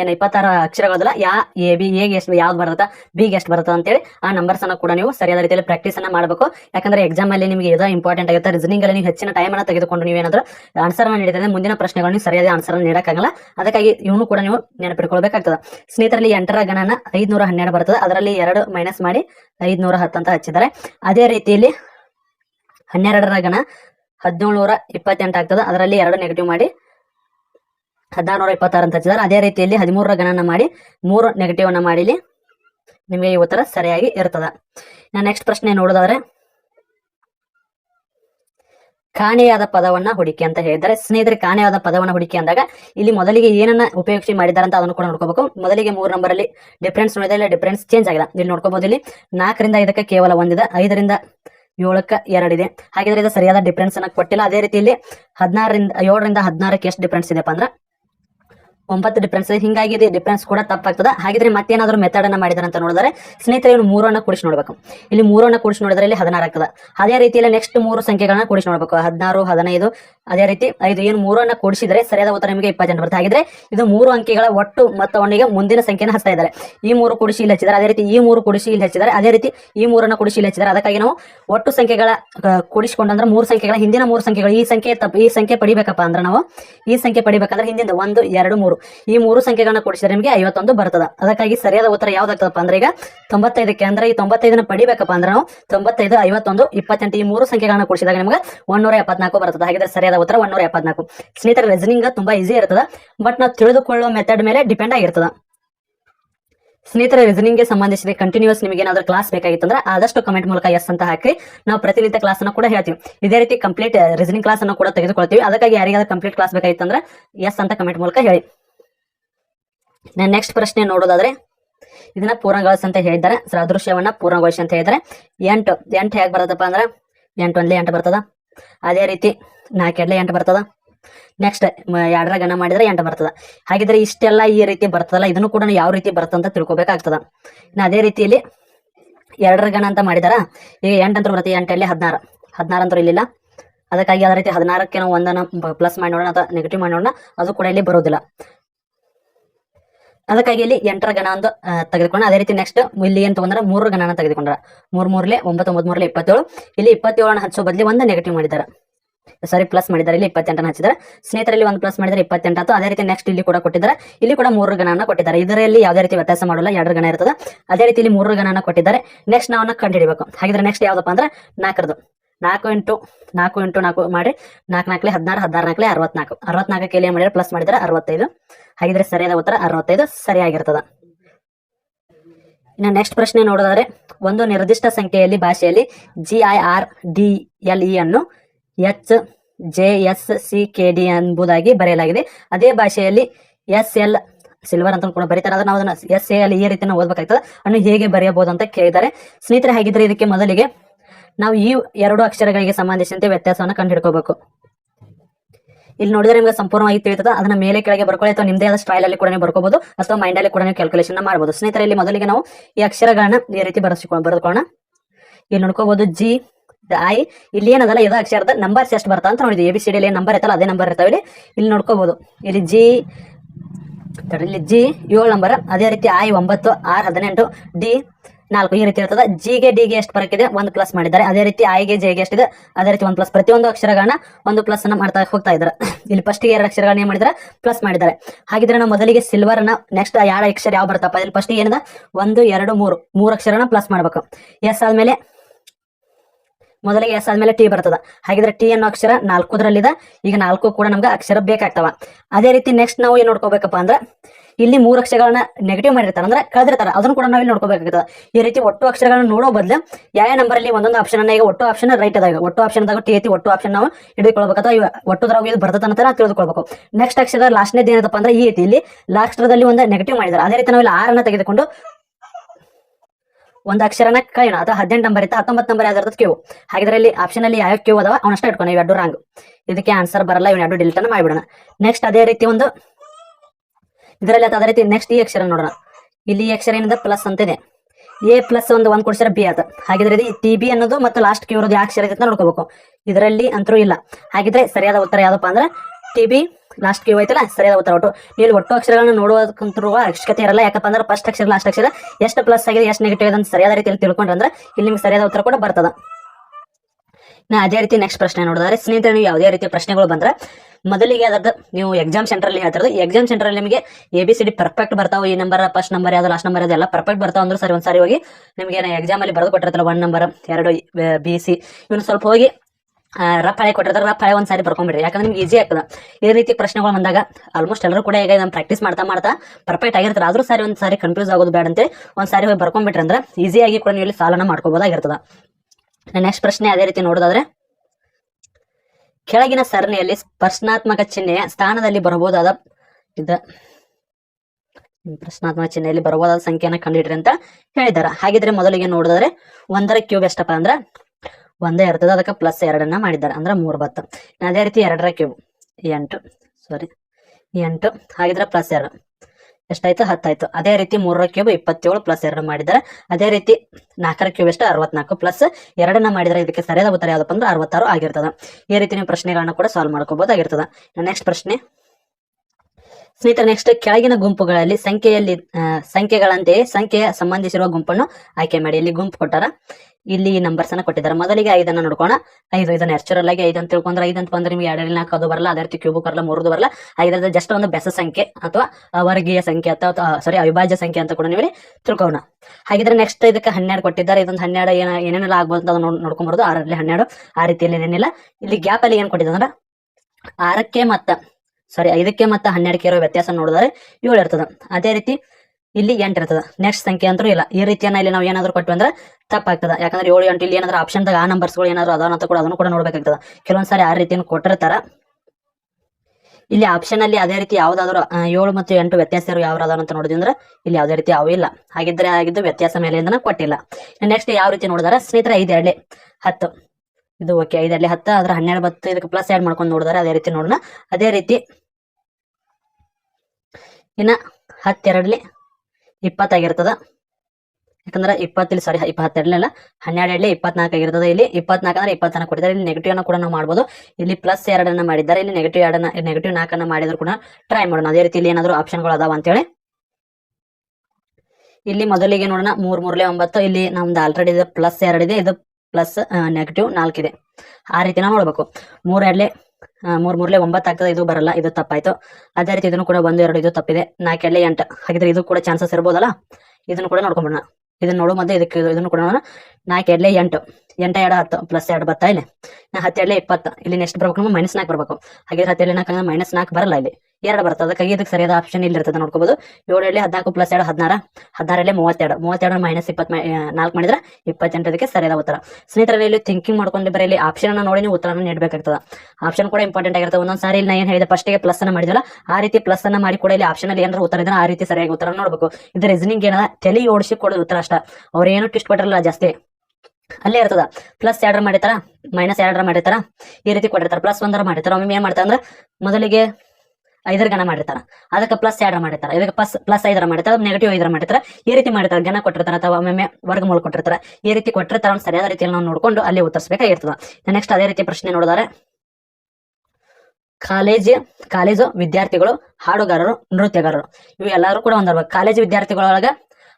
ಏನು ಇಪ್ಪತ್ತಾರು ಅಕ್ಷರಗಳದಲ್ಲ, ಯಾ, ಎ, ಬಿ ಎಗೆ ಎಷ್ಟು, ಯಾವ್ದು ಬರುತ್ತಾ ಬಿಗೆ ಎಷ್ಟು ಬರುತ್ತಾ ಅಂತೇಳಿ ಆ ನಂಬರ್ಸ್ ಅನ್ನ ಕೂಡ ನೀವು ಸರಿಯಾದ ರೀತಿಯಲ್ಲಿ ಪ್ರಾಕ್ಟೀಸ್ ಅನ್ನ ಮಾಡಬೇಕು. ಯಾಕಂದ್ರೆ ಎಕ್ಸಾಮ್ ಅಲ್ಲಿ ನಿಮಗೆ ಇದು ಇಂಪಾರ್ಟೆಂಟ್ ಆಗುತ್ತೆ ರೀಸನಿಂಗ್ ಅಲ್ಲಿ ನೀವು ಹೆಚ್ಚಿನ ಟೈಮ್ ಅನ್ನ ತೆಗೆದುಕೊಂಡು ನೀವೇನಾದ್ರೂ ಆನ್ಸರ್ ನೀಡಿದ್ರೆ ಮುಂದಿನ ಪ್ರಶ್ನೆಗಳು ನೀವು ಸರಿಯಾದ ಆನ್ಸರ್ ನೀಡಕ್ಕಾಗಲ್ಲ. ಅದಕ್ಕಾಗಿ ಇವನು ಕೂಡ ನೀವು ನೆನಪಿಟ್ಕೊಳ್ಬೇಕಾಗ್ತದೆ. ಸ್ನೇಹಿತರಲ್ಲಿ ಎಂಟರ ಗಣನ ಐದ್ನೂರ ಹನ್ನೆರಡು ಬರ್ತದೆ. ಅದರಲ್ಲಿ ಎರಡು ಮೈನಸ್ ಮಾಡಿ ಐದ್ನೂರ ಹತ್ತು ಅಂತ ಹಚ್ಚಿದ್ದಾರೆ. ಅದೇ ರೀತಿಯಲ್ಲಿ ಹನ್ನೆರಡರ ಗಣ ಹದಿನೇಳು ಇಪ್ಪತ್ತೆಂಟು ಆಗ್ತದೆ. ಅದರಲ್ಲಿ ಎರಡು ನೆಗೆಟಿವ್ ಮಾಡಿ ಹದಿನಾರು ಇಪ್ಪತ್ತಾರು ಅಂತ ಹಚ್ಚಿದ್ದಾರೆ ಅದೇ ರೀತಿಯಲ್ಲಿ ಹದಿಮೂರರ ಗಣನ ಮಾಡಿ ಮೂರು ನೆಗೆಟಿವ್ ಅನ್ನ ಮಾಡಿಲಿ. ನಿಮಗೆ ಈ ಉತ್ತರ ಸರಿಯಾಗಿ ಇರ್ತದ. ನಾ ನೆಕ್ಸ್ಟ್ ಪ್ರಶ್ನೆ ನೋಡೋದಾದ್ರೆ, ಕಾಣೆಯಾದ ಪದವನ್ನ ಹುಡುಕಿ ಅಂತ ಹೇಳಿದ್ದಾರೆ. ಸ್ನೇಹಿತರೆ, ಕಾಣೆಯಾದ ಪದವನ್ನ ಹುಡುಕಿ ಅಂದಾಗ ಇಲ್ಲಿ ಮೊದಲಿಗೆ ಏನನ್ನ ಉಪಯೋಗಿಸಿ ಮಾಡಿದ್ದಾರೆ ಅಂತ ಅದನ್ನು ಕೂಡ ನೋಡ್ಕೋಬೇಕು. ಮೊದಲಿಗೆ ಮೂರು ನಂಬರ್ ಅಲ್ಲಿ ಡಿಫ್ರೆನ್ಸ್ ನೋಡಿದ್ರೆ ಡಿಫರೆನ್ಸ್ ಡಿಫ್ರೆನ್ಸ್ ಚೇಂಜ್ ಆಗಿದೆ ಇಲ್ಲಿ ನೋಡ್ಕೋಬಹುದು ಇಲ್ಲಿ ನಾಲ್ಕರಿಂದ ಐದಕ್ಕೆ ಕೇವಲ ಒಂದಿದೆ, ಐದರಿಂದ ಏಳಕ್ಕ ಎರಡಿದೆ. ಹಾಗಿದ್ರೆ ಇದು ಸರಿಯಾದ ಡಿಫ್ರೆನ್ಸ್ ಅನ್ನ ಕೊಟ್ಟಿಲ್ಲ. ಅದೇ ರೀತಿಯಲ್ಲಿ ಹದಿನಾರರಿಂದ, ಏಳರಿಂದ ಹದಿನಾರಕ್ಕೆ ಎಷ್ಟು ಡಿಫ್ರೆನ್ಸ್ ಇದೆಪ್ಪ ಅಂದ್ರೆ ಒಂಬತ್ತು ಡಿಫ್ರೆನ್ಸ್ ಹಿಂಗಾಗಿ ಇದು ಡಿಫ್ರೆನ್ಸ್ ಕೂಡ ತಪ್ಪಾಗ್ತದೆ. ಹಾಗಿದ್ರೆ ಮತ್ತೇನಾದರೂ ಮೆಥಡ್ ಅನ್ನ ಮಾಡಿದಾರೆ ಅಂತ ನೋಡಿದ್ರೆ ಸ್ನೇಹಿತರೆ ಇವ್ನು ಮೂರನ್ನ ಕೂಡಿಸಿ ನೋಡಬೇಕು. ಇಲ್ಲಿ ಮೂರನ್ನ ಕೂಡಿಸಿ ನೋಡಿದ್ರೆ ಇಲ್ಲಿ ಹದಿನಾರು ಆಗ್ತದೆ. ಅದೇ ರೀತಿಯಲ್ಲಿ ನೆಕ್ಸ್ಟ್ ಮೂರು ಸಂಖ್ಯೆಗಳನ್ನ ಕೂಡಿಸಿ ನೋಡಬೇಕು. ಹದಿನಾರು, ಹದಿನೈದು, ಅದೇ ರೀತಿ ಐದು. ಏನು ಮೂರನ್ನ ಕೂಡಿಸಿದ್ರೆ ಸರಿಯಾದ ಉತ್ತರ ನಿಮಗೆ ಇಪ್ಪತ್ತೆಂಟು ಬರುತ್ತೆ. ಹಾಗಿದ್ರೆ ಇದು ಮೂರು ಅಂಕಿಗಳ ಒಟ್ಟು ಮೊತ್ತವನಿಗೆ ಮುಂದಿನ ಸಂಖ್ಯೆನ ಹಚ್ತಾ ಇದ್ದಾರೆ. ಈ ಮೂರು ಕೂಡಿಸಿ ಇಲ್ಲಿ ಹಚ್ಚಿದ್ದಾರೆ. ಅದೇ ರೀತಿ ಈ ಮೂರು ಕೂಡಿಸಿ ಇಲ್ಲಿ ಹಚ್ಚಿದ್ದಾರೆ. ಅದೇ ರೀತಿ ಈ ಮೂರನ್ನ ಕೂಡಿಸಿ ಇಲ್ಲಿ ಹಚ್ಚಿದ್ದಾರೆ. ಅದಕ್ಕಾಗಿ ನಾವು ಒಟ್ಟು ಸಂಖ್ಯೆಗಳ ಕೂಡಿಸಿಕೊಂಡ್ರೆ ಮೂರು ಸಂಖ್ಯೆಗಳ, ಹಿಂದಿನ ಮೂರು ಸಂಖ್ಯೆಗಳು ಈ ಸಂಖ್ಯೆ ತಪ್ಪು ಈ ಸಂಖ್ಯೆ ಪಡಿಬೇಕಪ್ಪ ಅಂದ್ರೆ ನಾವು ಈ ಸಂಖ್ಯೆ ಪಡಿಬೇಕಂದ್ರೆ ಹಿಂದಿಂದ ಒಂದು, ಎರಡು, ಮೂರು. ಈ ಮೂರು ಸಂಖ್ಯೆಗಳನ್ನ ಕೂಡಿಸಿದ್ರೆ ನಿಮಗೆ ಐವತ್ತೊಂದು ಬರ್ತದ. ಅದಕ್ಕಾಗಿ ಸರಿಯಾದ ಉತ್ತರ ಯಾವ್ದಾಗ್ತದಪ್ಪ ಅಂದ್ರೆ ಈಗ ತೊಂಬತ್ತೈದಕ್ಕೆ ಅಂದ್ರೆ ಈ ತೊಂಬತ್ತೈದನ್ನ ಪಡಿಬೇಕಪ್ಪ ಅಂದ್ರೆ ನಾವು ತೊಂಬತ್ತೈದು, ಐವತ್ತೊಂದು, ಇಪ್ಪತ್ತೆಂಟು ಈ ಮೂರು ಸಂಖ್ಯೆಗಳನ್ನ ಕೂಡಿಸಿದಾಗ ನಿಮಗೆ ಒಂದೂರ ಎಪ್ಪತ್ನಾಲ್ಕು ಬರ್ತದೆ. ಹಾಗಿದ್ರೆ ಸರಿಯಾದ ಉತ್ತರ ಒಂದೂರ ಎಪ್ಪತ್ನಾಲ್ಕು. ಸ್ನೇಹಿತರ ರೆಸನಿಂಗ್ ತುಂಬಾ ಈಸಿ ಇರ್ತದೆ ಬಟ್ ನಾವು ತಿಳಿದುಕೊಳ್ಳುವ ಮೆಥಡ್ ಮೇಲೆ ಡಿಪೆಂಡ್ ಆಗಿರ್ತದೆ. ಸ್ನೇಹಿತರ, reasoning ಗೆ ಸಂಬಂಧಿಸಿದ ಕಂಟಿನ್ಯೂಸ್ ನಿಮಗೆ ಏನಾದರೂ ಕ್ಲಾಸ್ ಬೇಕಾಗಿತ್ತಂದ್ರೆ ಆದಷ್ಟು ಕಮೆಂಟ್ ಮೂಲಕ ಎಸ್ ಅಂತ ಹಾಕಿ, ನಾವು ಪ್ರತಿನಿತ್ಯ ಕ್ಲಾಸ್ ಕೂಡ ಹೇಳ್ತೀವಿ. ಇದೇ ರೀತಿ ಕಂಪ್ಲೀಟ್ ರೀಸನಿಂಗ್ ಕ್ಲಾಸ್ ಅನ್ನು ಕೂಡ ತೆಗೆದುಕೊಳ್ತೀವಿ. ಅದಕ್ಕಾಗಿ ಯಾರಿಗಾದ್ರೂ ಕಂಪ್ಲೀಟ್ ಕ್ಲಾಸ್ ಬೇಕಾಗಿತ್ತಂದ್ರೆ ಎಸ್ ಅಂತ ಕಮೆಂಟ್ ಮೂಲಕ ಹೇಳಿ. ನೆಕ್ಸ್ಟ್ ಪ್ರಶ್ನೆ ನೋಡೋದಾದ್ರೆ ಇದನ್ನ ಪೂರ್ಣಗೊಳಿಸಿ ಅಂತ ಹೇಳಿದ್ದಾರೆ. ಸದೃಶ್ಯವನ್ನ ಪೂರ್ಣಗೊಳಿಸಿ ಅಂತ ಹೇಳಿದ್ರೆ ಎಂಟು ಎಂಟು ಹೇಗೆ ಬರ್ತದಪ್ಪ ಅಂದ್ರೆ ಎಂಟು ಒಂದ್ಲೆ ಎಂಟು ಬರ್ತದ? ಅದೇ ರೀತಿ ನಾಲ್ಕೆಡ್ಲೆ ಎಂಟು ಬರ್ತದ? ನೆಕ್ಸ್ಟ್ ಎರಡರ ಗಣ ಮಾಡಿದ್ರೆ ಎಂಟು ಬರ್ತದ. ಹಾಗಿದ್ರೆ ಇಷ್ಟೆಲ್ಲ ಈ ರೀತಿ ಬರ್ತದಲ್ಲ, ಇದನ್ನು ಕೂಡ ಯಾವ ರೀತಿ ಬರ್ತಂತ ತಿಳ್ಕೊಬೇಕಾಗ್ತದ. ಇನ್ನು ಅದೇ ರೀತಿಯಲ್ಲಿ ಎರಡರ ಗಣ ಅಂತ ಮಾಡಿದಾರ? ಈಗ ಎಂಟು ಅಂತ ಬರುತ್ತೆ ಎಂಟಲ್ಲಿ ಹದಿನಾರು. ಹದಿನಾರು ಅಂತ ಇಲ್ಲಿಲ್ಲ. ಅದಕ್ಕಾಗಿ ಅದೇ ರೀತಿ ಹದಿನಾರಕ್ಕೆ ನಾವು ಒಂದನ್ನು ಪ್ಲಸ್ ಮಾಡಿ ನೋಡೋಣ ಅಥವಾ ನೆಗೆಟಿವ್ ಮಾಡಿ ನೋಡೋಣ. ಅದು ಕೂಡ ಇಲ್ಲಿ ಬರೋದಿಲ್ಲ. ಅದಕ್ಕಾಗಿ ಇಲ್ಲಿ ಎಂಟರ ಗಣ ಅಂತ ತೆಗೆದುಕೊಂಡು ಅದೇ ರೀತಿ ನೆಕ್ಸ್ಟ್ ಇಲ್ಲಿ ಏನ್ ತಗೊಂಡ್ರ? ಮೂರರ ಗಣನ ತೆಗೆದುಕೊಂಡ್ರ. ಮೂರ್ ಮೂರ್ಲೆ ಒಂಬತ್ತು ಒಂಬತ್ತು ಮೂರ್ಲೆ ಇಪ್ಪತ್ತೇಳು. ಇಲ್ಲಿ ಇಪ್ಪತ್ತೇಳನ್ನ ಹಚ್ಚೋ ಬದಲಿ ಒಂದು ನೆಗೆಟಿವ್ ಮಾಡಿದ್ದಾರೆ. ಸಾರಿ ಪ್ಲಸ್ ಮಾಡಿದ್ದಾರೆ. ಇಲ್ಲಿ ಇಪ್ಪತ್ತೆಂಟನ ಹಚ್ಚಿದ್ದಾರೆ. ಸ್ನೇಹಿತರಲ್ಲಿ ಒಂದು ಪ್ಲಸ್ ಮಾಡಿದರೆ ಇಪ್ಪತ್ತೆಂಟು ಆಯ್ತು. ಅದೇ ರೀತಿ ನೆಕ್ಸ್ಟ್ ಇಲ್ಲಿ ಕೂಡ ಕೊಟ್ಟಿದ್ದಾರೆ. ಇಲ್ಲಿ ಕೂಡ ಮೂರು ಗಣನ ಕೊಟ್ಟಿದ್ದಾರೆ. ಇದರಲ್ಲಿ ಯಾವುದೇ ರೀತಿ ವ್ಯತ್ಯಾಸ ಮಾಡಲ್ಲ. ಎರಡರ ಗಣ ಇರ್ತದೆ. ಅದೇ ರೀತಿ ಇಲ್ಲಿ ಮೂರು ಗಣನ ಕೊಟ್ಟಿದ್ದಾರೆ. ನೆಕ್ಸ್ಟ್ ನಾವನ್ನ ಕಂಡುಹಿಡಬೇಕು. ಹಾಗಿದ್ರೆ ನೆಕ್ಸ್ಟ್ ಯಾವ್ದಪ್ಪ ಅಂದ್ರೆ ನಾಲ್ಕರದು. ನಾಲ್ಕು ಇಂಟು ನಾಲ್ಕು ಇಂಟು ನಾಲ್ಕು ಮಾಡಿ ನಾಲ್ಕು ನಾಲ್ಕಲೆ ಹದಿನಾರು ಹದಿನಾರು ನಾಲ್ಕಲೆ ಅರವತ್ನಾಲ್ಕು. ಅರವತ್ನಾಲ್ಕಕ್ಕೆ ಇಲ್ಲಿ ಮಾಡಿದ್ರೆ? ಪ್ಲಸ್ ಮಾಡಿದ್ರೆ ಅರವತ್ತೈದು. ಹಾಗಿದ್ರೆ ಸರಿಯಾದ ಉತ್ತರ ಅರವತ್ತೈದು ಸರಿಯಾಗಿರ್ತದ. ಇನ್ನು ನೆಕ್ಸ್ಟ್ ಪ್ರಶ್ನೆ ನೋಡೋದಾದ್ರೆ, ಒಂದು ನಿರ್ದಿಷ್ಟ ಸಂಖ್ಯೆಯಲ್ಲಿ ಭಾಷೆಯಲ್ಲಿ G I R D L E ಅನ್ನು H J S C K D ಎಂಬುದಾಗಿ ಬರೆಯಲಾಗಿದೆ. ಅದೇ ಭಾಷೆಯಲ್ಲಿ ಎಸ್ ಎಲ್ ಸಿಲ್ವರ್ ಅಂತ ಕೂಡ ಬರೀತಾರೆ. ಅದನ್ನ ನಾವು ಅದನ್ನ ಎಸ್ ಎ ಎಲ್ ಈ ರೀತಿಯನ್ನು ಓದ್ಬೇಕಾಗ್ತದೆ. ಅನ್ನು ಹೇಗೆ ಬರೆಯಬಹುದು ಅಂತ ಕೇಳಿದ್ದಾರೆ. ಸ್ನೇಹಿತರೆ, ಹಾಗಿದ್ರೆ ಇದಕ್ಕೆ ಮೊದಲಿಗೆ ನಾವು ಈ ಎರಡು ಅಕ್ಷರಗಳಿಗೆ ಸಂಬಂಧಿಸಿದಂತೆ ವ್ಯತ್ಯಾಸವನ್ನು ಕಂಡುಹಿಡ್ಕೋಬೇಕು. ಇಲ್ಲಿ ನೋಡಿದ್ರೆ ನಿಮಗೆ ಸಂಪೂರ್ಣವಾಗಿ ತಿಳಿತದ, ಅದನ್ನ ಮೇಲೆ ಕೆಳಗೆ ಬರ್ಕೊಳ್ಳಿ, ಅಥವಾ ನಿಮ್ದೇ ಆದ ಸ್ಟೈಲ್ ಅಲ್ಲಿ ಕೂಡ ಬರ್ಕೋಬಹುದು, ಅಥವಾ ಮೈಂಡ್ ಅಲ್ಲಿ ಕೂಡ ಕ್ಯಾಲ್ಕುಲೇಷನ್ ಮಾಡಬಹುದು ಸ್ನೇಹಿತರೆ, ಇಲ್ಲಿ ಮೊದಲಿಗೆ ನಾವು ಈ ಅಕ್ಷರಗಳನ್ನ ಈ ರೀತಿ ಬರೆಸಿಕೊಂಡು ಬರೆದುಕೊಳ್ಳೋಣ. ಇಲ್ಲಿ ನೋಡ್ಕೋಬಹುದು ಜಿ ಐ ಇಲ್ಲಿ ಏನದಲ್ಲ, ಇದು ಅಕ್ಷರದ ನಂಬರ್ಸ್ ಎಷ್ಟು ಬರ್ತಾ ಅಂತ ನೋಡಿದ್ವಿ. A B C D number ಇರ್ತಲ್ಲ ಅದೇ ನಂಬರ್ ಇರ್ತಾವೆ ಇಲ್ಲಿ. ಇಲ್ಲಿ ನೋಡ್ಕೋಬಹುದು. ಇಲ್ಲಿ ಜಿ ಇಲ್ಲಿ ಜಿ ಏಳು ನಂಬರ್ ಅದೇ ರೀತಿ ಐ ಒಂಬತ್ತು ಆರ್ ಹದಿನೆಂಟು ಡಿ ನಾಲ್ಕು ಈ ರೀತಿ ಇರ್ತದೆ. ಜಿಗೆ ಡಿಗೆ ಎಷ್ಟು ಬರಕಿದೆ ಒಂದು ಪ್ಲಸ್ ಮಾಡಿದ್ದಾರೆ. ಅದೇ ರೀತಿ ಐಗೆ ಜೆಗೆ ಎಷ್ಟಿದೆ? ಅದೇ ರೀತಿ ಒಂದು ಪ್ಲಸ್ ಪ್ರತಿಯೊಂದು ಅಕ್ಷರಗಳನ್ನ ಒಂದು ಪ್ಲಸ್ ಅನ್ನ ಮಾಡ್ತಾ ಹೋಗ್ತಾ ಇದ್ದಾರೆ. ಇಲ್ಲಿ ಫಸ್ಟ್ ಎರಡು ಅಕ್ಷರಗಳನ್ನ ಮಾಡಿದ್ದಾರೆ? ಪ್ಲಸ್ ಮಾಡಿದ್ದಾರೆ. ಹಾಗಿದ್ರೆ ನಾವು ಮೊದಲಿಗೆ ಸಿಲ್ವರ್ ಅನ್ನ ನೆಕ್ಸ್ಟ್ ಎರಡು ಅಕ್ಷರ ಯಾವ ಬರ್ತಪ್ಪ? ಇಲ್ಲಿ ಫಸ್ಟ್ ಏನಿದೆ? ಒಂದು, ಎರಡು, ಮೂರು. ಮೂರು ಅಕ್ಷರನ ಪ್ಲಸ್ ಮಾಡ್ಬೇಕು. ಎಸ್ ಆದ್ಮೇಲೆ, ಮೊದಲಿಗೆ ಎಸ್ ಆದ್ಮೇಲೆ ಟಿ ಬರ್ತದ. ಹಾಗಿದ್ರೆ ಟಿ ಅನ್ನೋ ಅಕ್ಷರ ನಾಲ್ಕುದ್ರಲ್ಲಿದೆ. ಈಗ ನಾಲ್ಕು ಕೂಡ ನಮ್ಗೆ ಅಕ್ಷರ ಬೇಕಾಗ್ತವ. ಅದೇ ರೀತಿ ನೆಕ್ಸ್ಟ್ ನಾವು ಏನ್ ನೋಡ್ಕೋಬೇಕಪ್ಪ ಅಂದ್ರೆ ಇಲ್ಲಿ ಮೂರು ಅಕ್ಷರಗಳನ್ನ ನೆಗೆಟಿವ್ ಮಾಡಿರ್ತಾರೆ. ಅಂದ್ರೆ ಕಳೆದಿರ್ತಾರೆ. ಅದನ್ನು ಕೂಡ ನಾವಿಲ್ಲಿ ಇಲ್ಲಿ ನೋಡ್ಕೋಬೇಕಾಗ್ತದೆ ಈ ರೀತಿ ಒಟ್ಟು ಅಕ್ಷರಗಳನ್ನ ನೋಡೋ ಬದಲು ಯಾವ ನಂಬರ್ ಅಲ್ಲಿ ಒಂದೊಂದು ಆಪ್ಷನ್ ಈಗ ಒಟ್ಟು ಆಪ್ಷನ್ ರೈಟ್ ಅದಾಗ ಒಟ್ಟು ಆಪ್ಷನ್ ದಾಗ ಟಿ ಐತಿ ಒಟ್ಟು ಆಪ್ಷನ್ ನಾವು ಹಿಡಿದುಕೊಳ್ಬೇಕು. ಅಥವಾ ಒಟ್ಟುದ್ರಾಗ ಇದು ಬರ್ತದೆ ಅಂತ ತಿಳಿದುಕೊಳ್ಬೇಕು. ನೆಕ್ಸ್ಟ್ ಅಕ್ಷರ ಲಾಸ್ಟ್ನೇದು ಏನಪ್ಪ ಅಂದ್ರೆ ಈ ಐತಿ ಇಲ್ಲಿ ಲಾಸ್ಟ್ರದಲ್ಲಿ ಒಂದು ನೆಗೆಟಿವ್ ಮಾಡಿದ್ದಾರೆ ಅದೇ ರೀತಿ ನಾವು ಇಲ್ಲಿ ಆರನ್ನ ತೆಗೆದುಕೊಂಡು ಒಂದು ಅಕ್ಷರನ ಕೈಣ ಅಥವಾ ಹದಿನೆಂಟು ನಂಬರ್ ಇತ್ತು, ಹತ್ತೊಂಬತ್ತು ನಂಬರ್ ಯಾವ್ದು ಕ್ಯೂ ಹಾಗಿದ್ರೆ ಇಲ್ಲಿ ಆಪ್ಷನ್ ಅಲ್ಲಿ ಯಾವ ಕ್ಯೂ ಅದಾವ, ಅವನಷ್ಟ ಇಟ್ಕೊಂಡು ಇವೆರಡು ರಾಂಗ್ ಇದಕ್ಕೆ ಆನ್ಸರ್ ಬರಲ್ಲ ಇವ್ ಎರಡು ಡಿಲೀಟ್ ಅನ್ನ ಮಾಡಿಬಿಡೋಣ. ನೆಕ್ಸ್ಟ್ ಅದೇ ರೀತಿ ಒಂದು ಇದರಲ್ಲಿ ಅದೇ ರೀತಿ ನೆಕ್ಸ್ಟ್ ಈ ಅಕ್ಷರ ನೋಡೋಣ. ಇಲ್ಲಿ ಅಕ್ಷರ ಏನಿದೆ? ಪ್ಲಸ್ ಅಂತಿದೆ ಎ ಪ್ಲಸ್ ಒಂದು ಒಂದು ಕೊಡ್ಸಿರ ಬಿ ಆತ ಹಾಗಿದ್ರೆ ಇದು ಟಿ ಬಿ ಅನ್ನೋದು ಮತ್ತು ಲಾಸ್ಟ್ ಕ್ಯೂ ಇರೋದು ಅಕ್ಷರ ಇದೆ ಅಂತ ನೋಡ್ಕೋಬೇಕು. ಇದರಲ್ಲಿ ಅಂತರೂ ಇಲ್ಲ. ಹಾಗಿದ್ರೆ ಸರಿಯಾದ ಉತ್ತರ ಯಾವ್ದಪ್ಪ ಅಂದ್ರೆ ಟಿ ಬಿ ಲಾಸ್ಟ್ ಕ್ಯೂ ಐತಲ್ಲ, ಸರಿಯಾದ ಉತ್ತರ ಒಟ್ಟು. ನೀವು ಒಟ್ಟು ಅಕ್ಷರಗಳನ್ನ ನೋಡುವುದಕ್ಕಂತರುವ ಅವಶ್ಯಕತೆ ಇರಲ್ಲ. ಯಾಕಪ್ಪ ಅಂದ್ರೆ ಫಸ್ಟ್ ಅಕ್ಷರ ಲಾಸ್ಟ್ ಅಕ್ಷರ, ಎಷ್ಟು ಪ್ಲಸ್ ಆಗಿದೆ, ಎಷ್ಟು ನೆಗೆಟಿವ್ ಇದೆ ಅಂತ ಸರಿಯಾದ ರೀತಿಯಲ್ಲಿ ತಿಳ್ಕೊಂಡ್ರೆ ಅಂದ್ರೆ ಇಲ್ಲಿ ನಿಮ್ಗೆ ಸರಿಯಾದ ಉತ್ತರ ಕೂಡ ಬರ್ತದ. ನಾ ಅದೇ ರೀತಿ ನೆಕ್ಸ್ಟ್ ಪ್ರಶ್ನೆ ನೋಡಿದ್ರೆ, ಸ್ನೇಹಿತರೆ, ನೀವು ಯಾವುದೇ ರೀತಿ ಪ್ರಶ್ನೆಗಳು ಬಂದ್ರೆ, ಮೊದಲಿಗೆ ಅದ್ರದ್ದು ನೀವು ಎಕ್ಸಾಮ್ ಸೆಂಟ್ರಲ್ಲಿ ಹೇಳ್ತಿರೋದು ಎಕ್ಸಾಮ್ ಸೆಂಟ್ರಲ್ಲಿ ನಿಮಗೆ A B C D perfect ಬರ್ತಾವೆ, ಈ ನಂಬರ್ ಫಸ್ಟ್ ನಂಬರ್ ಯಾವ್ದು ಲಾಸ್ಟ್ ನಂಬರ್ ಎಲ್ಲ ಪರ್ಫೆಕ್ಟ್ ಬರ್ತಾವೆ ಅಂದ್ರೆ ಸರಿ, ಒಂದ್ಸಾರಿ ಹೋಗಿ ನಿಮಗೆ ಎಕ್ಸಾಮ್ ಅಲ್ಲಿ ಬರೆದು ಕೊಟ್ಟಿರ್ತಾರೆ ಒನ್ ನಂಬರ್ ಎರಡು ಬಿ, ಸಿ, ಇವನು ಸ್ವಲ್ಪ ಹೋಗಿ ರಫ್ ಹಳೆ ಕೊಟ್ಟಿರ್ತಾರೆ ರಫ್ ಹಳೆ ಒಂದ್ಸಾರಿ ಬರ್ಕೊಂಡ್ಬಿಡ್ರಿ ಯಾಕಂದ್ರೆ ನಿಮ್ಗೆ ಈಸಿ ಆಗ್ತದೆ. ಈ ರೀತಿ ಪ್ರಶ್ನೆಗಳು ಬಂದಾಗ ಆಲ್ಮೋಸ್ಟ್ ಎಲ್ಲರೂ ಕೂಡ ಈಗ ನಮ್ಮ ಪ್ರಾಕ್ಟೀಸ್ ಮಾಡ್ತಾ ಮಾಡ್ತಾ ಪರ್ಫೆಕ್ಟ್ ಆಗಿರ್ತಾರೆ. ಆದ್ರೂ ಸಾರಿ ಒಂದ್ ಸಾರಿ ಕನ್ಫ್ಯೂಸ್ ಆಗೋದು ಬೇಡ ಒಂದ್ ಸಾರಿ ಹೋಗಿ ಬರ್ಕೊಂಡ್ಬಿಟ್ರಿ ಅಂದ್ರೆ ಈಸಿಯಾಗಿ ಕೂಡ ನೀವು ಇಲ್ಲಿ ಸಾಲನ ಮಾಡ್ಕೋಬೋದಾಗಿರ್ತದ. ನೆಕ್ಸ್ಟ್ ಪ್ರಶ್ನೆ ಅದೇ ರೀತಿ ನೋಡೋದಾದ್ರೆ ಕೆಳಗಿನ ಸರಣಿಯಲ್ಲಿ ಸ್ಪರ್ಶನಾತ್ಮಕ ಚಿಹ್ನೆಯ ಸ್ಥಾನದಲ್ಲಿ ಬರಬಹುದಾದ ಇದ ಪ್ರಶ್ನಾತ್ಮಕ ಚಿಹ್ನೆಯಲ್ಲಿ ಬರಬಹುದಾದ ಸಂಖ್ಯೆಯನ್ನ ಕಂಡಿಡ್ರಿ ಅಂತ ಹೇಳಿದಾರ. ಹಾಗಿದ್ರೆ ಮೊದಲಿಗೆ ನೋಡಿದ್ರೆ ಒಂದರ ಕ್ಯೂಬ್ ಎಷ್ಟಪ್ಪ ಅಂದ್ರ, ಒಂದೇ ಇರ್ತದೆ ಅದಕ್ಕೆ ಪ್ಲಸ್ ಎರಡನ್ನ ಮಾಡಿದ್ದಾರೆ. ಅಂದ್ರೆ ಮೂರ್ ಬತ್ತು. ಅದೇ ರೀತಿ ಎರಡರ ಕ್ಯೂಬ್ ಎಂಟು ಸಾರಿ ಎಂಟು, ಹಾಗಿದ್ರೆ ಪ್ಲಸ್ ಎರಡು. ಎಷ್ಟಾಯ್ತು? ಹತ್ತಾಯ್ತು. ಅದೇ ರೀತಿ ಮೂರರ ಕ್ಯೂಬ್ ಇಪ್ಪತ್ತೇಳು ಪ್ಲಸ್ ಎರಡು ಮಾಡಿದ್ರೆ ಅದೇ ರೀತಿ ನಾಲ್ಕರ ಕ್ಯೂಬ್ ಎಷ್ಟು? ಅರವತ್ನಾಲ್ಕು ಪ್ಲಸ್ ಎರಡನ್ನ ಮಾಡಿದರೆ ಇದಕ್ಕೆ ಸರಿಯಾದ ಉತ್ತರ ಯಾವುದಪ್ಪ ಅಂದ್ರೆ ಅರವತ್ತಾರು ಆಗಿರ್ತದೆ. ಈ ರೀತಿ ನೀವು ಪ್ರಶ್ನೆಗಳನ್ನ ಕೂಡ ಸಾಲ್ವ್ ಮಾಡ್ಕೋಬಹುದಾಗಿರ್ತದೆ. ನೆಕ್ಸ್ಟ್ ಪ್ರಶ್ನೆ. ಸ್ನೇಹಿತರೆ ನೆಕ್ಸ್ಟ್ ಕೆಳಗಿನ ಗುಂಪುಗಳಲ್ಲಿ ಸಂಖ್ಯೆಯಲ್ಲಿ ಸಂಖ್ಯೆಗಳಂತೆಯೇ ಸಂಖ್ಯೆಯ ಸಂಬಂಧಿಸಿರುವ ಗುಂಪನ್ನು ಆಯ್ಕೆ ಮಾಡಿ. ಇಲ್ಲಿ ಗುಂಪು ಕೊಟ್ಟಾರ? ಇಲ್ಲಿ ನಂಬರ್ಸ್ ಅನ್ನ ಕೊಟ್ಟಿದ್ದಾರೆ. ಮೊದಲಿಗೆ ಐದನ್ನ ನೋಡ್ಕೋಣ. ಐದು ಇದು ನ್ಯಾಚುರಲ್ ಆಗಿ ಐದು ಅಂತ ತಿಳ್ಕೊಂಡ್ರೆ ಐದು ಅಂತ ಬಂದ್ರೆ ನಿಮ್ಗೆ ಎರಡರಲ್ಲಿ ನಾಲ್ಕು ಅದು ಬರಲ್ಲ, ಅದೇ ರೀತಿ ಕ್ಯೂಬು ಬರಲ್ಲ ಮೂರದು ಬರಲ್ಲ. ಐದರದ ಜಸ್ಟ್ ಒಂದು ಬೆಸ ಸಂಖ್ಯೆ ಅಥವಾ ವರ್ಗೀಯ ಸಂಖ್ಯೆ ಅಥವಾ ಸಾರಿ ಅವಿಭಾಜ್ಯ ಸಂಖ್ಯೆ ಅಂತ ಕೂಡ ನೀವು ತಿಳ್ಕೋಣ ಹಾಗಿದ್ರೆ ನೆಕ್ಸ್ಟ್ ಇದಕ್ಕೆ ಹನ್ನೆರಡು ಕೊಟ್ಟಿದ್ದಾರೆ. ಇದೊಂದು ಹನ್ನೆರಡು ಏನ, ಏನೇನೆಲ್ಲ ಆಗ್ಬೋದು ಅಂತ ನೋಡ್, ನೋಡ್ಕೊಂಬರೋದು. ಆರಲ್ಲಿ ಹನ್ನೆರಡು, ಆ ರೀತಿಯಲ್ಲಿ ಏನಿಲ್ಲ ಇಲ್ಲಿ ಗ್ಯಾಪ್ ಅಲ್ಲಿ ಏನ್ ಕೊಟ್ಟಿದೆ ಅಂದ್ರೆ ಆರಕ್ಕೆ ಮತ್ತ ಸಾರಿ ಐದಕ್ಕೆ ಮತ್ತ ಹನ್ನೆರಡಕ್ಕೆ ಇರೋ ವ್ಯತ್ಯಾಸ ನೋಡಿದ್ರೆ ಏಳು ಇರ್ತದ. ಅದೇ ರೀತಿ ಇಲ್ಲಿ ಎಂಟು ಇರ್ತದ. ನೆಕ್ಸ್ಟ್ ಸಂಖ್ಯೆ ಅಂತೂ ಇಲ್ಲ. ಈ ರೀತಿಯನ್ನ ಇಲ್ಲಿ ನಾವು ಏನಾದ್ರು ಕೊಟ್ಟು ಅಂದ್ರೆ ತಪ್ಪಾಗ್ತದ. ಯಾಕಂದ್ರೆ ಏಳು, ಎಂಟು ಇಲ್ಲಿ ಏನಾದ್ರು ಆಪ್ಷನ್ದಾಗ ಆ ನಂಬರ್ಸ್ಗಳು ಏನಾದ್ರು ಅದಾವ ಅಂತ ಕೂಡ ಅದನ್ನು ಕೂಡ ನೋಡ್ಬೇಕಾಗ್ತದ. ಕೆಲವೊಂದ್ ಸಾರಿ ಆ ರೀತಿಯನ್ನು ಕೊಟ್ಟಿರ್ತಾರ. ಇಲ್ಲಿ ಆಪ್ಷನ್ ಅಲ್ಲಿ ಅದೇ ರೀತಿ ಯಾವ್ದಾದ್ರು ಏಳು ಮತ್ತು ಎಂಟು ವ್ಯತ್ಯಾಸ ಇರೋ ಯಾವ ಅದಾವ ಅಂತ ನೋಡಿದ್ವಿ ಅಂದ್ರೆ ಇಲ್ಲಿ ಯಾವುದೇ ರೀತಿ ಅವು ಇಲ್ಲ. ಹಾಗಿದ್ರೆ ಆಗಿದ್ದು ವ್ಯತ್ಯಾಸ ಮೇಲೆ ಇಂದನ ಕೊಟ್ಟಿಲ್ಲ. ನೆಕ್ಸ್ಟ್ ಯಾವ ರೀತಿ ನೋಡಿದಾರ? ಸ್ನೇಹಿತರ ಐದು ಎರಡೇ ಹತ್ತು. ಇದು ಓಕೆ ಐದರಲ್ಲಿ ಹತ್ತು. ಅದ್ರ ಹನ್ನೆರಡು ಬತ್ತು, ಇದಕ್ಕೆ ಪ್ಲಸ್ ಆ್ಯಡ್ ಮಾಡ್ಕೊಂಡು ನೋಡಿದಾರೆ. ಅದೇ ರೀತಿ ನೋಡೋಣ. ಅದೇ ರೀತಿ ಇನ್ನ ಹತ್ತೆರಡಲಿ ಇಪ್ಪತ್ತಾಗಿರ್ತದ. ಯಾಕಂದ್ರೆ ಇಪ್ಪತ್ತಿಲ್ಲಿ ಸಾರಿ ಹನ್ನೆರಡು ಎಡ್ಲಿ ಇಪ್ಪತ್ನಾಲ್ಕು ಆಗಿರ್ತದೆ. ಇಲ್ಲಿ ಇಪ್ಪತ್ನಾಲ್ಕು ಅಂದ್ರೆ ಇಪ್ಪತ್ತನ ಕೊಟ್ಟಿದ್ದಾರೆ. ಇಲ್ಲಿ ನೆಗೆಟಿವ್ ಅನ್ನ ಕೂಡ ನಾವು ಮಾಡ್ಬೋದು. ಇಲ್ಲಿ ಪ್ಲಸ್ ಎರಡನ್ನ ಮಾಡಿದ್ದಾರೆ. ಇಲ್ಲಿ ನೆಗೆಟಿವ್ ಎರಡನ್ನ ನೆಗೆಟಿವ್ ನಾಲ್ಕನ್ನ ಮಾಡಿದ್ರು ಕೂಡ ಟ್ರೈ ಮಾಡೋಣ. ಅದೇ ರೀತಿ ಇಲ್ಲಿ ಏನಾದ್ರು ಆಪ್ಷನ್ಗಳು ಅದಾವ ಅಂತೇಳಿ. ಇಲ್ಲಿ ಮೊದಲಿಗೆ ನೋಡೋಣ. ಮೂರ್ ಮೂರ್ಲೆ ಒಂಬತ್ತು. ಇಲ್ಲಿ ನಮ್ದು ಆಲ್ರೆಡಿ ಇದೆ. ಪ್ಲಸ್ ಎರಡಿದೆ ಇದು. ಪ್ಲಸ್ ನೆಗೆಟಿವ್ ನಾಲ್ಕಿದೆ ಆ ರೀತಿ ನಾವು ನೋಡ್ಬೇಕು. ಮೂರ್, ಎರಡ್ಲೆ ಮೂರ್ ಮೂರ್ಲೆ ಒಂಬತ್ತು ಆಗ್ತದೆ, ಇದು ಬರಲ್ಲ, ಇದು ತಪ್ಪಾಯ್ತು. ಅದೇ ರೀತಿ ಇದನ್ನು ಕೂಡ ಒಂದು, ಎರಡು, ಇದು ತಪ್ಪಿದೆ. ನಾಲ್ಕು ಎರಡ್ಲೆ ಎಂಟು. ಹಾಗಿದ್ರೆ ಇದು ಕೂಡ ಚಾನ್ಸಸ್ ಇರ್ಬೋದಲ್ಲ? ಇದನ್ನು ಕೂಡ ನೋಡ್ಕೊಂಬಿಡೋಣ. ಇದನ್ನ ನೋಡೋ ಮತ್ತೆ ಇದಕ್ಕೆ ಇದನ್ನು ಕೂಡ ನಾಲ್ಕು ಎಡ್ಲೆ ಎಂಟು. ಎಂಟ, ಎರಡು, ಹತ್ತು. ಪ್ಲಸ್ ಎರಡು ಬತ್ತಾ ಇಲ್ಲಿ? ನಾ ಹತ್ತೆರಡ್ಲೆ ಇಪ್ಪತ್ತು. ಇಲ್ಲಿ ನೆಕ್ಸ್ಟ್ ಬರ್ಬೇಕು ಮೈನಸ್ ನಾಲ್ಕು ಬರ್ಬೇಕು. ಹಾಗಿದ್ರೆ ಹತ್ತೆರಡ್ಲೆ ನಾಲ್ಕು ಮೈನಸ್ ನಾಲ್ಕು ಬರಲ್ಲ ಇಲ್ಲಿ. ಎರಡು ಬರ್ತದೆ. ಅದಕ್ಕೆ ಇದಕ್ಕೆ ಸರಿಯಾದ ಆಪ್ಷನ್ ಇಲ್ಲಿ ಇರ್ತದೆ ನೋಡ್ಕೋಬಹುದು ಏಳು ಎಳ್ಳೆ ಹದಿನಾಲ್ಕು ಪ್ಲಸ್ ಎರಡು ಹದಿನಾರ ಹದಿನಾರಲ್ಲಿ ಮೂವತ್ತೆರಡು. ಮೂವತ್ತೆರಡು ಮೈನಸ್ ಇಪ್ಪತ್ ನಾಲ್ಕು ಮಾಡಿದ್ರೆ ಇಪ್ಪತ್ತೆಂಟಕ್ಕೆ ಸರಿಯಾದ ಉತ್ತರ. ಸ್ನೇಹಿತರಲ್ಲಿ ಇಲ್ಲಿ ಥಿಂಕಿಂಗ್ ಮಾಡ್ಕೊಂಡು ಬರೀ ಇಲ್ಲಿ ಆಪ್ಷನ್ ನೋಡಿ ನೀವು ಉತ್ತರನ ನೀಡಬೇಕಾಗ್ತದೆ. ಆಪ್ಷನ್ ಕೂಡ ಇಂಪಾರ್ಟೆಂಟ್ ಆಗಿರ್ತದೆ ಒಂದೊಂದು ಸಾರಿ ಇಲ್ಲಿ ನಾ ಏನ್ ಹೇಳಿದೆ? ಫಸ್ಟಿಗೆ ಪ್ಲಸ್ ಅನ್ನ ಮಾಡಿದ್ವಲ್ಲ, ಆ ರೀತಿ ಪ್ಲಸ್ ಅನ್ನ ಮಾಡಿ ಕೂಡ ಇಲ್ಲಿ ಆಪ್ಷನ್ ಅಲ್ಲಿ ಏನಾದ್ರು ಉತ್ತರ ಇದ್ರೆ ಆ ರೀತಿ ಸರಿಯಾಗಿ ಉತ್ತರ ನೋಡಬೇಕು. ಇದು ರೀಸನಿಂಗ್ ಏನದ? ತಲೆ ಓಡಿಸಿ ಕೊಡೋದು ಉತ್ತರ ಅಷ್ಟ. ಅವ್ರು ಏನು ಟ್ವಿಸ್ಟ್ ಕೊಟ್ಟಿರಲ್ಲ ಜಾಸ್ತಿ. ಅಲ್ಲೇ ಇರ್ತದ. ಪ್ಲಸ್ ಎರಡರ ಮಾಡಿರ್ತಾರ ಮೈನಸ್ ಎರಡರ ಮಾಡಿರ್ತಾರ, ಈ ರೀತಿ ಕೊಟ್ಟಿರ್ತಾರ. ಪ್ಲಸ್ ಒಂದರ ಮಾಡಿರ್ತಾರ. ಒಮ್ಮೆ ಏನ್ ಮಾಡ್ತಾರ ಅಂದ್ರೆ, ಮೊದಲಿಗೆ ಐದರ ಗಣ ಮಾಡಿರ್ತಾರ. ಅದಕ್ಕೆ ಪ್ಲಸ್ ಎರಡರ ಮಾಡಿರ್ತಾರ. ಇದಕ್ಕೆ ಪ್ಲಸ್ ಪ್ಲಸ್ ಐದರ ಮಾಡಿರ್ತಾರ. ನೆಗೆಟಿವ್ ಐದರ ಮಾಡಿರ್ತಾರ. ಈ ರೀತಿ ಮಾಡಿರ್ತಾರ. ಗಣ ಕೊಟ್ಟಿರ್ತಾರ ಅಥವಾ ಒಮ್ಮೆ ವರ್ಗಮೂಲ ಕೊಟ್ಟಿರ್ತಾರ. ಈ ರೀತಿ ಕೊಟ್ಟಿರ್ತಾರ ಸರಿಯಾದ ರೀತಿಯಲ್ಲಿ ನಾವು ನೋಡ್ಕೊಂಡು ಅಲ್ಲಿ ಉತ್ತರಿಸಬೇಕಾಗಿರ್ತದ ನೆಕ್ಸ್ಟ್ ಅದೇ ರೀತಿ ಪ್ರಶ್ನೆ ನೋಡಿದಾರೆ. ಕಾಲೇಜ್, ಕಾಲೇಜು ವಿದ್ಯಾರ್ಥಿಗಳು, ಹಾಡುಗಾರರು, ನೃತ್ಯಗಾರರು. ಇವು ಎಲ್ಲರೂ ಕೂಡ ಒಂದರ್ಬೇಕು ಕಾಲೇಜು ವಿದ್ಯಾರ್ಥಿಗಳೊಳಗ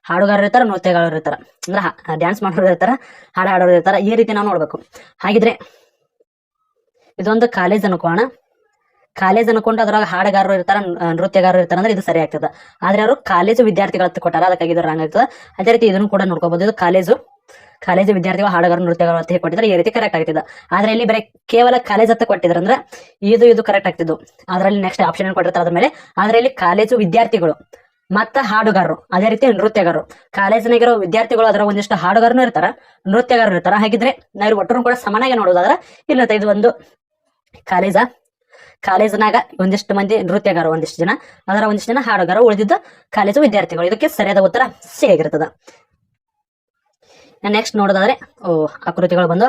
ಹಾಡುಗಾರರು ಇರ್ತಾರ, ನೃತ್ಯಗಾರರು ಇರ್ತಾರ. ಅಂದ್ರೆ ಡ್ಯಾನ್ಸ್ ಮಾಡೋರು ಇರ್ತಾರ, ಹಾಡು ಹಾಡೋರು ಇರ್ತಾರ. ಈ ರೀತಿ ನಾವು ನೋಡ್ಬೇಕು. ಹಾಗಿದ್ರೆ ಇದೊಂದು ಕಾಲೇಜ್ ಅನ್ಕೋಣ. ಕಾಲೇಜ್ ಅನ್ಕೊಂಡು ಅದ್ರಾಗ ಹಾಡುಗಾರರು ಇರ್ತಾರ ನೃತ್ಯಗಾರರು ಇರ್ತಾರ ಅಂದ್ರೆ ಇದು ಸರಿ ಆಗ್ತದ. ಆದ್ರೆ ಅವರು ಕಾಲೇಜು ವಿದ್ಯಾರ್ಥಿಗಳ ಕೊಟ್ಟಾರ, ಅದಕ್ಕಾಗಿ ಇದು ರಾಂಗ್ ಆಗ್ತದ. ಅದೇ ರೀತಿ ಇದನ್ನು ಕೂಡ ನೋಡ್ಕೋಬಹುದು ಇದು ಕಾಲೇಜು ಕಾಲೇಜು ವಿದ್ಯಾರ್ಥಿಗಳು, ಹಾಡುಗಾರರು, ನೃತ್ಯಗಾರರು ಅಂತ ಕೊಟ್ಟಿದ್ರೆ ಈ ರೀತಿ ಕರೆಕ್ಟ್ ಆಗ್ತಿದೆ. ಆದ್ರೆ ಇಲ್ಲಿ ಬರೀ ಕೇವಲ ಕಾಲೇಜ್ ಅಂತ ಕೊಟ್ಟಿದ್ರೆ ಅಂದ್ರೆ ಇದು ಇದು ಕರೆಕ್ಟ್ ಆಗ್ತಿದ್ದು ಅದರಲ್ಲಿ ನೆಕ್ಸ್ಟ್ ಆಪ್ಷನ್ ಕೊಟ್ಟಿರ್ತಾರೆ ಅದ್ರ ಮೇಲೆ? ಆದ್ರೆ ಇಲ್ಲಿ ಕಾಲೇಜು ವಿದ್ಯಾರ್ಥಿಗಳು ಮತ್ತ ಹಾಡುಗಾರರು, ಅದೇ ರೀತಿ ನೃತ್ಯಗಾರರು. ಕಾಲೇಜಿನಾಗಿರೋ ವಿದ್ಯಾರ್ಥಿಗಳು ಅದರ ಒಂದಿಷ್ಟು ಹಾಡುಗಾರನು ಇರ್ತಾರ, ನೃತ್ಯಗಾರರು ಇರ್ತಾರ. ಹಾಗಿದ್ರೆ ನಾವು ಒಟ್ಟರು ಕೂಡ ಸಮಾನಾಗಿ ನೋಡೋದಾದ್ರ ಇಲ್ಲ ಇದು ಒಂದು ಕಾಲೇಜ. ಕಾಲೇಜಿನಾಗ ಒಂದಿಷ್ಟು ಮಂದಿ ನೃತ್ಯಗಾರ ಒಂದಿಷ್ಟು ಜನ. ಅದರ ಒಂದಿಷ್ಟು ಜನ ಹಾಡುಗಾರ ಉಳಿದಿದ್ದ ಕಾಲೇಜು ವಿದ್ಯಾರ್ಥಿಗಳು. ಇದಕ್ಕೆ ಸರಿಯಾದ ಉತ್ತರ ಸಿ ಆಗಿರ್ತದ ನೆಕ್ಸ್ಟ್ ನೋಡೋದಾದ್ರೆ, ಓ, ಆಕೃತಿಗಳು ಬಂದು.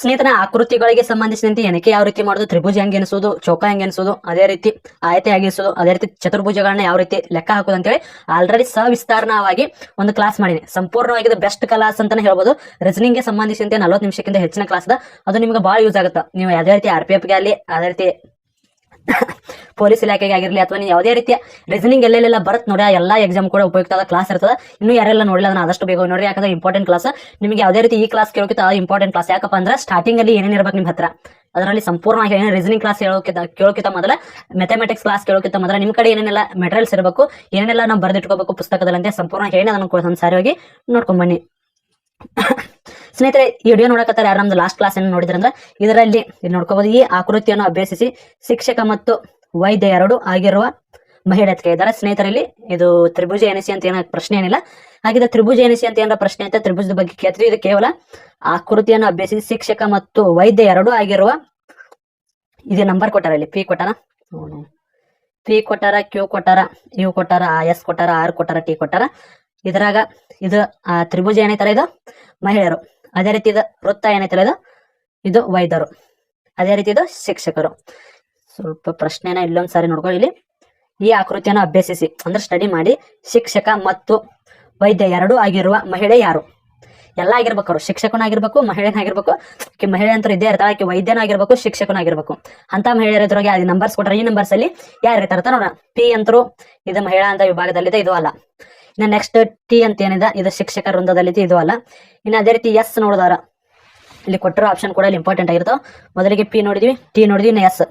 ಸ್ನೇಹಿತನ ಆಕೃತಿಗಳಿಗೆ ಸಂಬಂಧಿಸಿದಂತೆ ಎಣಿಕೆ ಯಾವ ರೀತಿ ಮಾಡೋದು? ತ್ರಿಭುಜ ಹೆಂಗೆ ಎನಿಸೋದು ಚೌಕ ಹೆಂಗೆ ಎನಿಸೋದು ಅದೇ ರೀತಿ ಆಯತೆ ಹೇಗೆ ಎನಿಸೋದು ಅದೇ ರೀತಿ ಚತುರ್ಭುಜಗಳನ್ನ ಯಾವ ರೀತಿ ಲೆಕ್ಕ ಹಾಕೋದು ಅಂತೇಳಿ ಆಲ್ರೆಡಿ ಸವಿಸ್ತಾರವಾಗಿ ಒಂದು ಕ್ಲಾಸ್ ಮಾಡಿನಿ ಸಂಪೂರ್ಣವಾಗಿ ಬೆಸ್ಟ್ ಕ್ಲಾಸ್ ಅಂತಾನೆ ಹೇಳ್ಬೋದು. ರೀಸನಿಂಗ್ಗೆ ಸಂಬಂಧಿಸಿದಂತೆ ನಲವತ್ತು ನಿಮಿಷಕ್ಕಿಂತ ಹೆಚ್ಚಿನ ಕ್ಲಾಸ್ ಅದ ಅದು ನಿಮ್ಗೆ ಬಹಳ ಯೂಸ್ ಆಗುತ್ತೆ. ನೀವು ಯಾವುದೇ ರೀತಿ ಆರ್ ಪಿ ಎಫ್ಗೆ ಅಲ್ಲಿ, ಅದೇ ರೀತಿ ಪೊಲೀಸ್ ಇಲಾಖೆಗೆ ಆಗಿರಲಿ ಅಥವಾ ನೀವು ಯಾವುದೇ ರೀತಿಯ ರೀಸನಿಂಗ್ ಎಲ್ಲೆಲ್ಲ ಬರುತ್ತೆ ನೋಡಿ ಎಲ್ಲ ಎಕ್ಸಾಮ್ ಕೂಡ ಉಪಯುಕ್ತವಾದ ಕ್ಲಾಸ್ ಇರ್ತದೆ. ಇನ್ನು ಯಾರೆಲ್ಲ ನೋಡಿಲ್ಲ ಅದನ್ನ ಆದಷ್ಟು ಬೇಗ ನೋಡಿ ಯಾಕಂದ್ರೆ ಇಂಪಾರ್ಟೆಂಟ್ ಕ್ಲಾಸ್ ನಿಮಗೆ ಯಾವುದೇ ರೀತಿ ಈ ಕ್ಲಾಸ್ ಕೇಳೋಕೆ ಆ ಇಂಪಾರ್ಟೆಂಟ್ ಕ್ಲಾಸ್ ಯಾಕಪ್ಪ ಅಂದ್ರೆ ಸ್ಟಾರ್ಟಿಂಗ್ ಅಲ್ಲಿ ಏನೇನು ಇರಬೇಕು ನಿಮ್ಮ ಹತ್ರ. ಅದರಲ್ಲಿ ಸಂಪೂರ್ಣವಾಗಿ ಏನೇನು ರೀಸನಿಂಗ್ ಕ್ಲಾಸ್ ಹೇಳೋಕ್ಕಿಂತ ಕೇಳೋಕ್ಕಿಂತ ಮೊದಲ ಮ್ಯಾಥಮೆಟಿಕ್ಸ್ ಕ್ಲಾಸ್ ಕೇಳೋಕ್ಕಿಂತ ಮೊದಲ ನಿಮ್ಮ ಕಡೆ ಏನೇನೆಲ್ಲ ಮೆಟೀರಿಯಲ್ಸ್ ಇರಬೇಕು ಏನೆಲ್ಲ ನಾವು ಬರೆದಿಟ್ಕೋಬೇಕು ಪುಸ್ತಕದಲ್ಲಿ ಸಂಪೂರ್ಣ ಹೇಳಿ, ಅದನ್ನು ಕೂಡ ಒಂದು ಸಾರಿ ಹೋಗಿ ನೋಡ್ಕೊಂಡ್ ಬನ್ನಿ. ಸ್ನೇಹಿತರೆ, ಈ ವಿಡಿಯೋ ನೋಡಕತ್ತಾರೆ ಯಾರು ನಮ್ದು ಲಾಸ್ಟ್ ಕ್ಲಾಸ್ ಏನು ನೋಡಿದ್ರಂದ್ರೆ, ಇದರಲ್ಲಿ ಇಲ್ಲಿ ನೋಡ್ಕೋಬಹುದು ಈ ಆಕೃತಿಯನ್ನು ಅಭ್ಯಸಿಸಿ ಶಿಕ್ಷಕ ಮತ್ತು ವೈದ್ಯ ಎರಡು ಆಗಿರುವ ಮಹಿಳೆ ಇದ್ದಾರೆ ಸ್ನೇಹಿತರಲ್ಲಿ ಇದು ತ್ರಿಭುಜ ಎನಿಸಿ ಅಂತ ಏನೋ ಪ್ರಶ್ನೆ ಏನಿಲ್ಲ. ಹಾಗಿದ್ರೆ ತ್ರಿಭುಜ ಎನಿಸಿ ಅಂತ ಏನೋ ಪ್ರಶ್ನೆ ಅಂತ ತ್ರಿಭುಜದ ಬಗ್ಗೆ ಕೇಳ್ತೀವಿ. ಇದು ಕೇವಲ ಆಕೃತಿಯನ್ನು ಅಭ್ಯಸಿಸಿ ಶಿಕ್ಷಕ ಮತ್ತು ವೈದ್ಯ ಎರಡು ಆಗಿರುವ, ಇದು ನಂಬರ್ ಕೊಟ್ಟಾರ ಇಲ್ಲಿ. ಪಿ ಕೊಟ್ಟಾರ? ಪಿ ಕೊಟ್ಟಾರ ಕ್ಯೂ ಕೊಟ್ಟಾರ ಯು ಕೊಟ್ಟಾರ ಆ ಎಸ್ ಕೊಟ್ಟಾರ ಆರ್ ಕೊಟ್ಟಾರ ಟಿ ಕೊಟ್ಟಾರ. ಇದ್ರಾಗ ಇದು ತ್ರಿಭುಜ ಏನೈತಾರ ಇದು? ಮಹಿಳೆಯರು. ಅದೇ ರೀತಿ ಇದು ವೃತ್ತ ಏನೈತಲ್ಲ ಇದು? ಇದು ವೈದ್ಯರು. ಅದೇ ರೀತಿ ಇದು ಶಿಕ್ಷಕರು. ಸ್ವಲ್ಪ ಪ್ರಶ್ನೆನ ಇಲ್ಲೊಂದ್ ಸಾರಿ ನೋಡ್ಕೊಳ್ಳಿ ಇಲ್ಲಿ. ಈ ಆಕೃತಿಯನ್ನು ಅಭ್ಯಸಿಸಿ. ಅಂದ್ರೆ ಸ್ಟಡಿ ಮಾಡಿ ಶಿಕ್ಷಕ ಮತ್ತು ವೈದ್ಯ ಎರಡೂ ಆಗಿರುವ ಮಹಿಳೆ ಯಾರು? ಎಲ್ಲ ಆಗಿರ್ಬೇಕು ಶಿಕ್ಷಕನಾಗಿರ್ಬೇಕು ಮಹಿಳೆನಾಗಿರ್ಬೇಕು ಆಕೆ ಮಹಿಳೆ ಅಂತ ಇದ್ದೇ ಇರ್ತಾಳೆ, ಆಕೆ ವೈದ್ಯನಾಗಿರ್ಬೇಕು, ಶಿಕ್ಷಕನಾಗಿರ್ಬೇಕು. ಅಂತ ಮಹಿಳೆಯರ ಇದ್ರಾಗೆ ಅದು ನಂಬರ್ಸ್ ಕೊಟ್ರೆ ಈ ನಂಬರ್ಸ್ ಅಲ್ಲಿ ಯಾರು ಇರ್ತಾರ ನೋಡೋಣ. ಪಿ ಅಂತರು ಇದು ಮಹಿಳಾ ಅಂತ ವಿಭಾಗದಲ್ಲಿದೆ, ಇದು ಅಲ್ಲ. ಇನ್ನು ನೆಕ್ಸ್ಟ್ ಟಿ ಅಂತ ಏನಿದೆ, ಇದು ಶಿಕ್ಷಕ ವೃಂದದಲ್ಲಿದೆ ಇದು ಅಲ್ಲ. ಇನ್ನು ಅದೇ ರೀತಿ ಎಸ್ ನೋಡಿದಾರ. ಇಲ್ಲಿ ಕೊಟ್ಟಿರೋ ಆಪ್ಷನ್ ಕೂಡ ಇಲ್ಲಿ ಇಂಪಾರ್ಟೆಂಟ್ ಆಗಿರ್ತಾವ. ಮೊದಲಿಗೆ ಪಿ ನೋಡಿದ್ವಿ ಟಿ ನೋಡಿದ್ವಿ, ಇನ್ನು ಎಸ್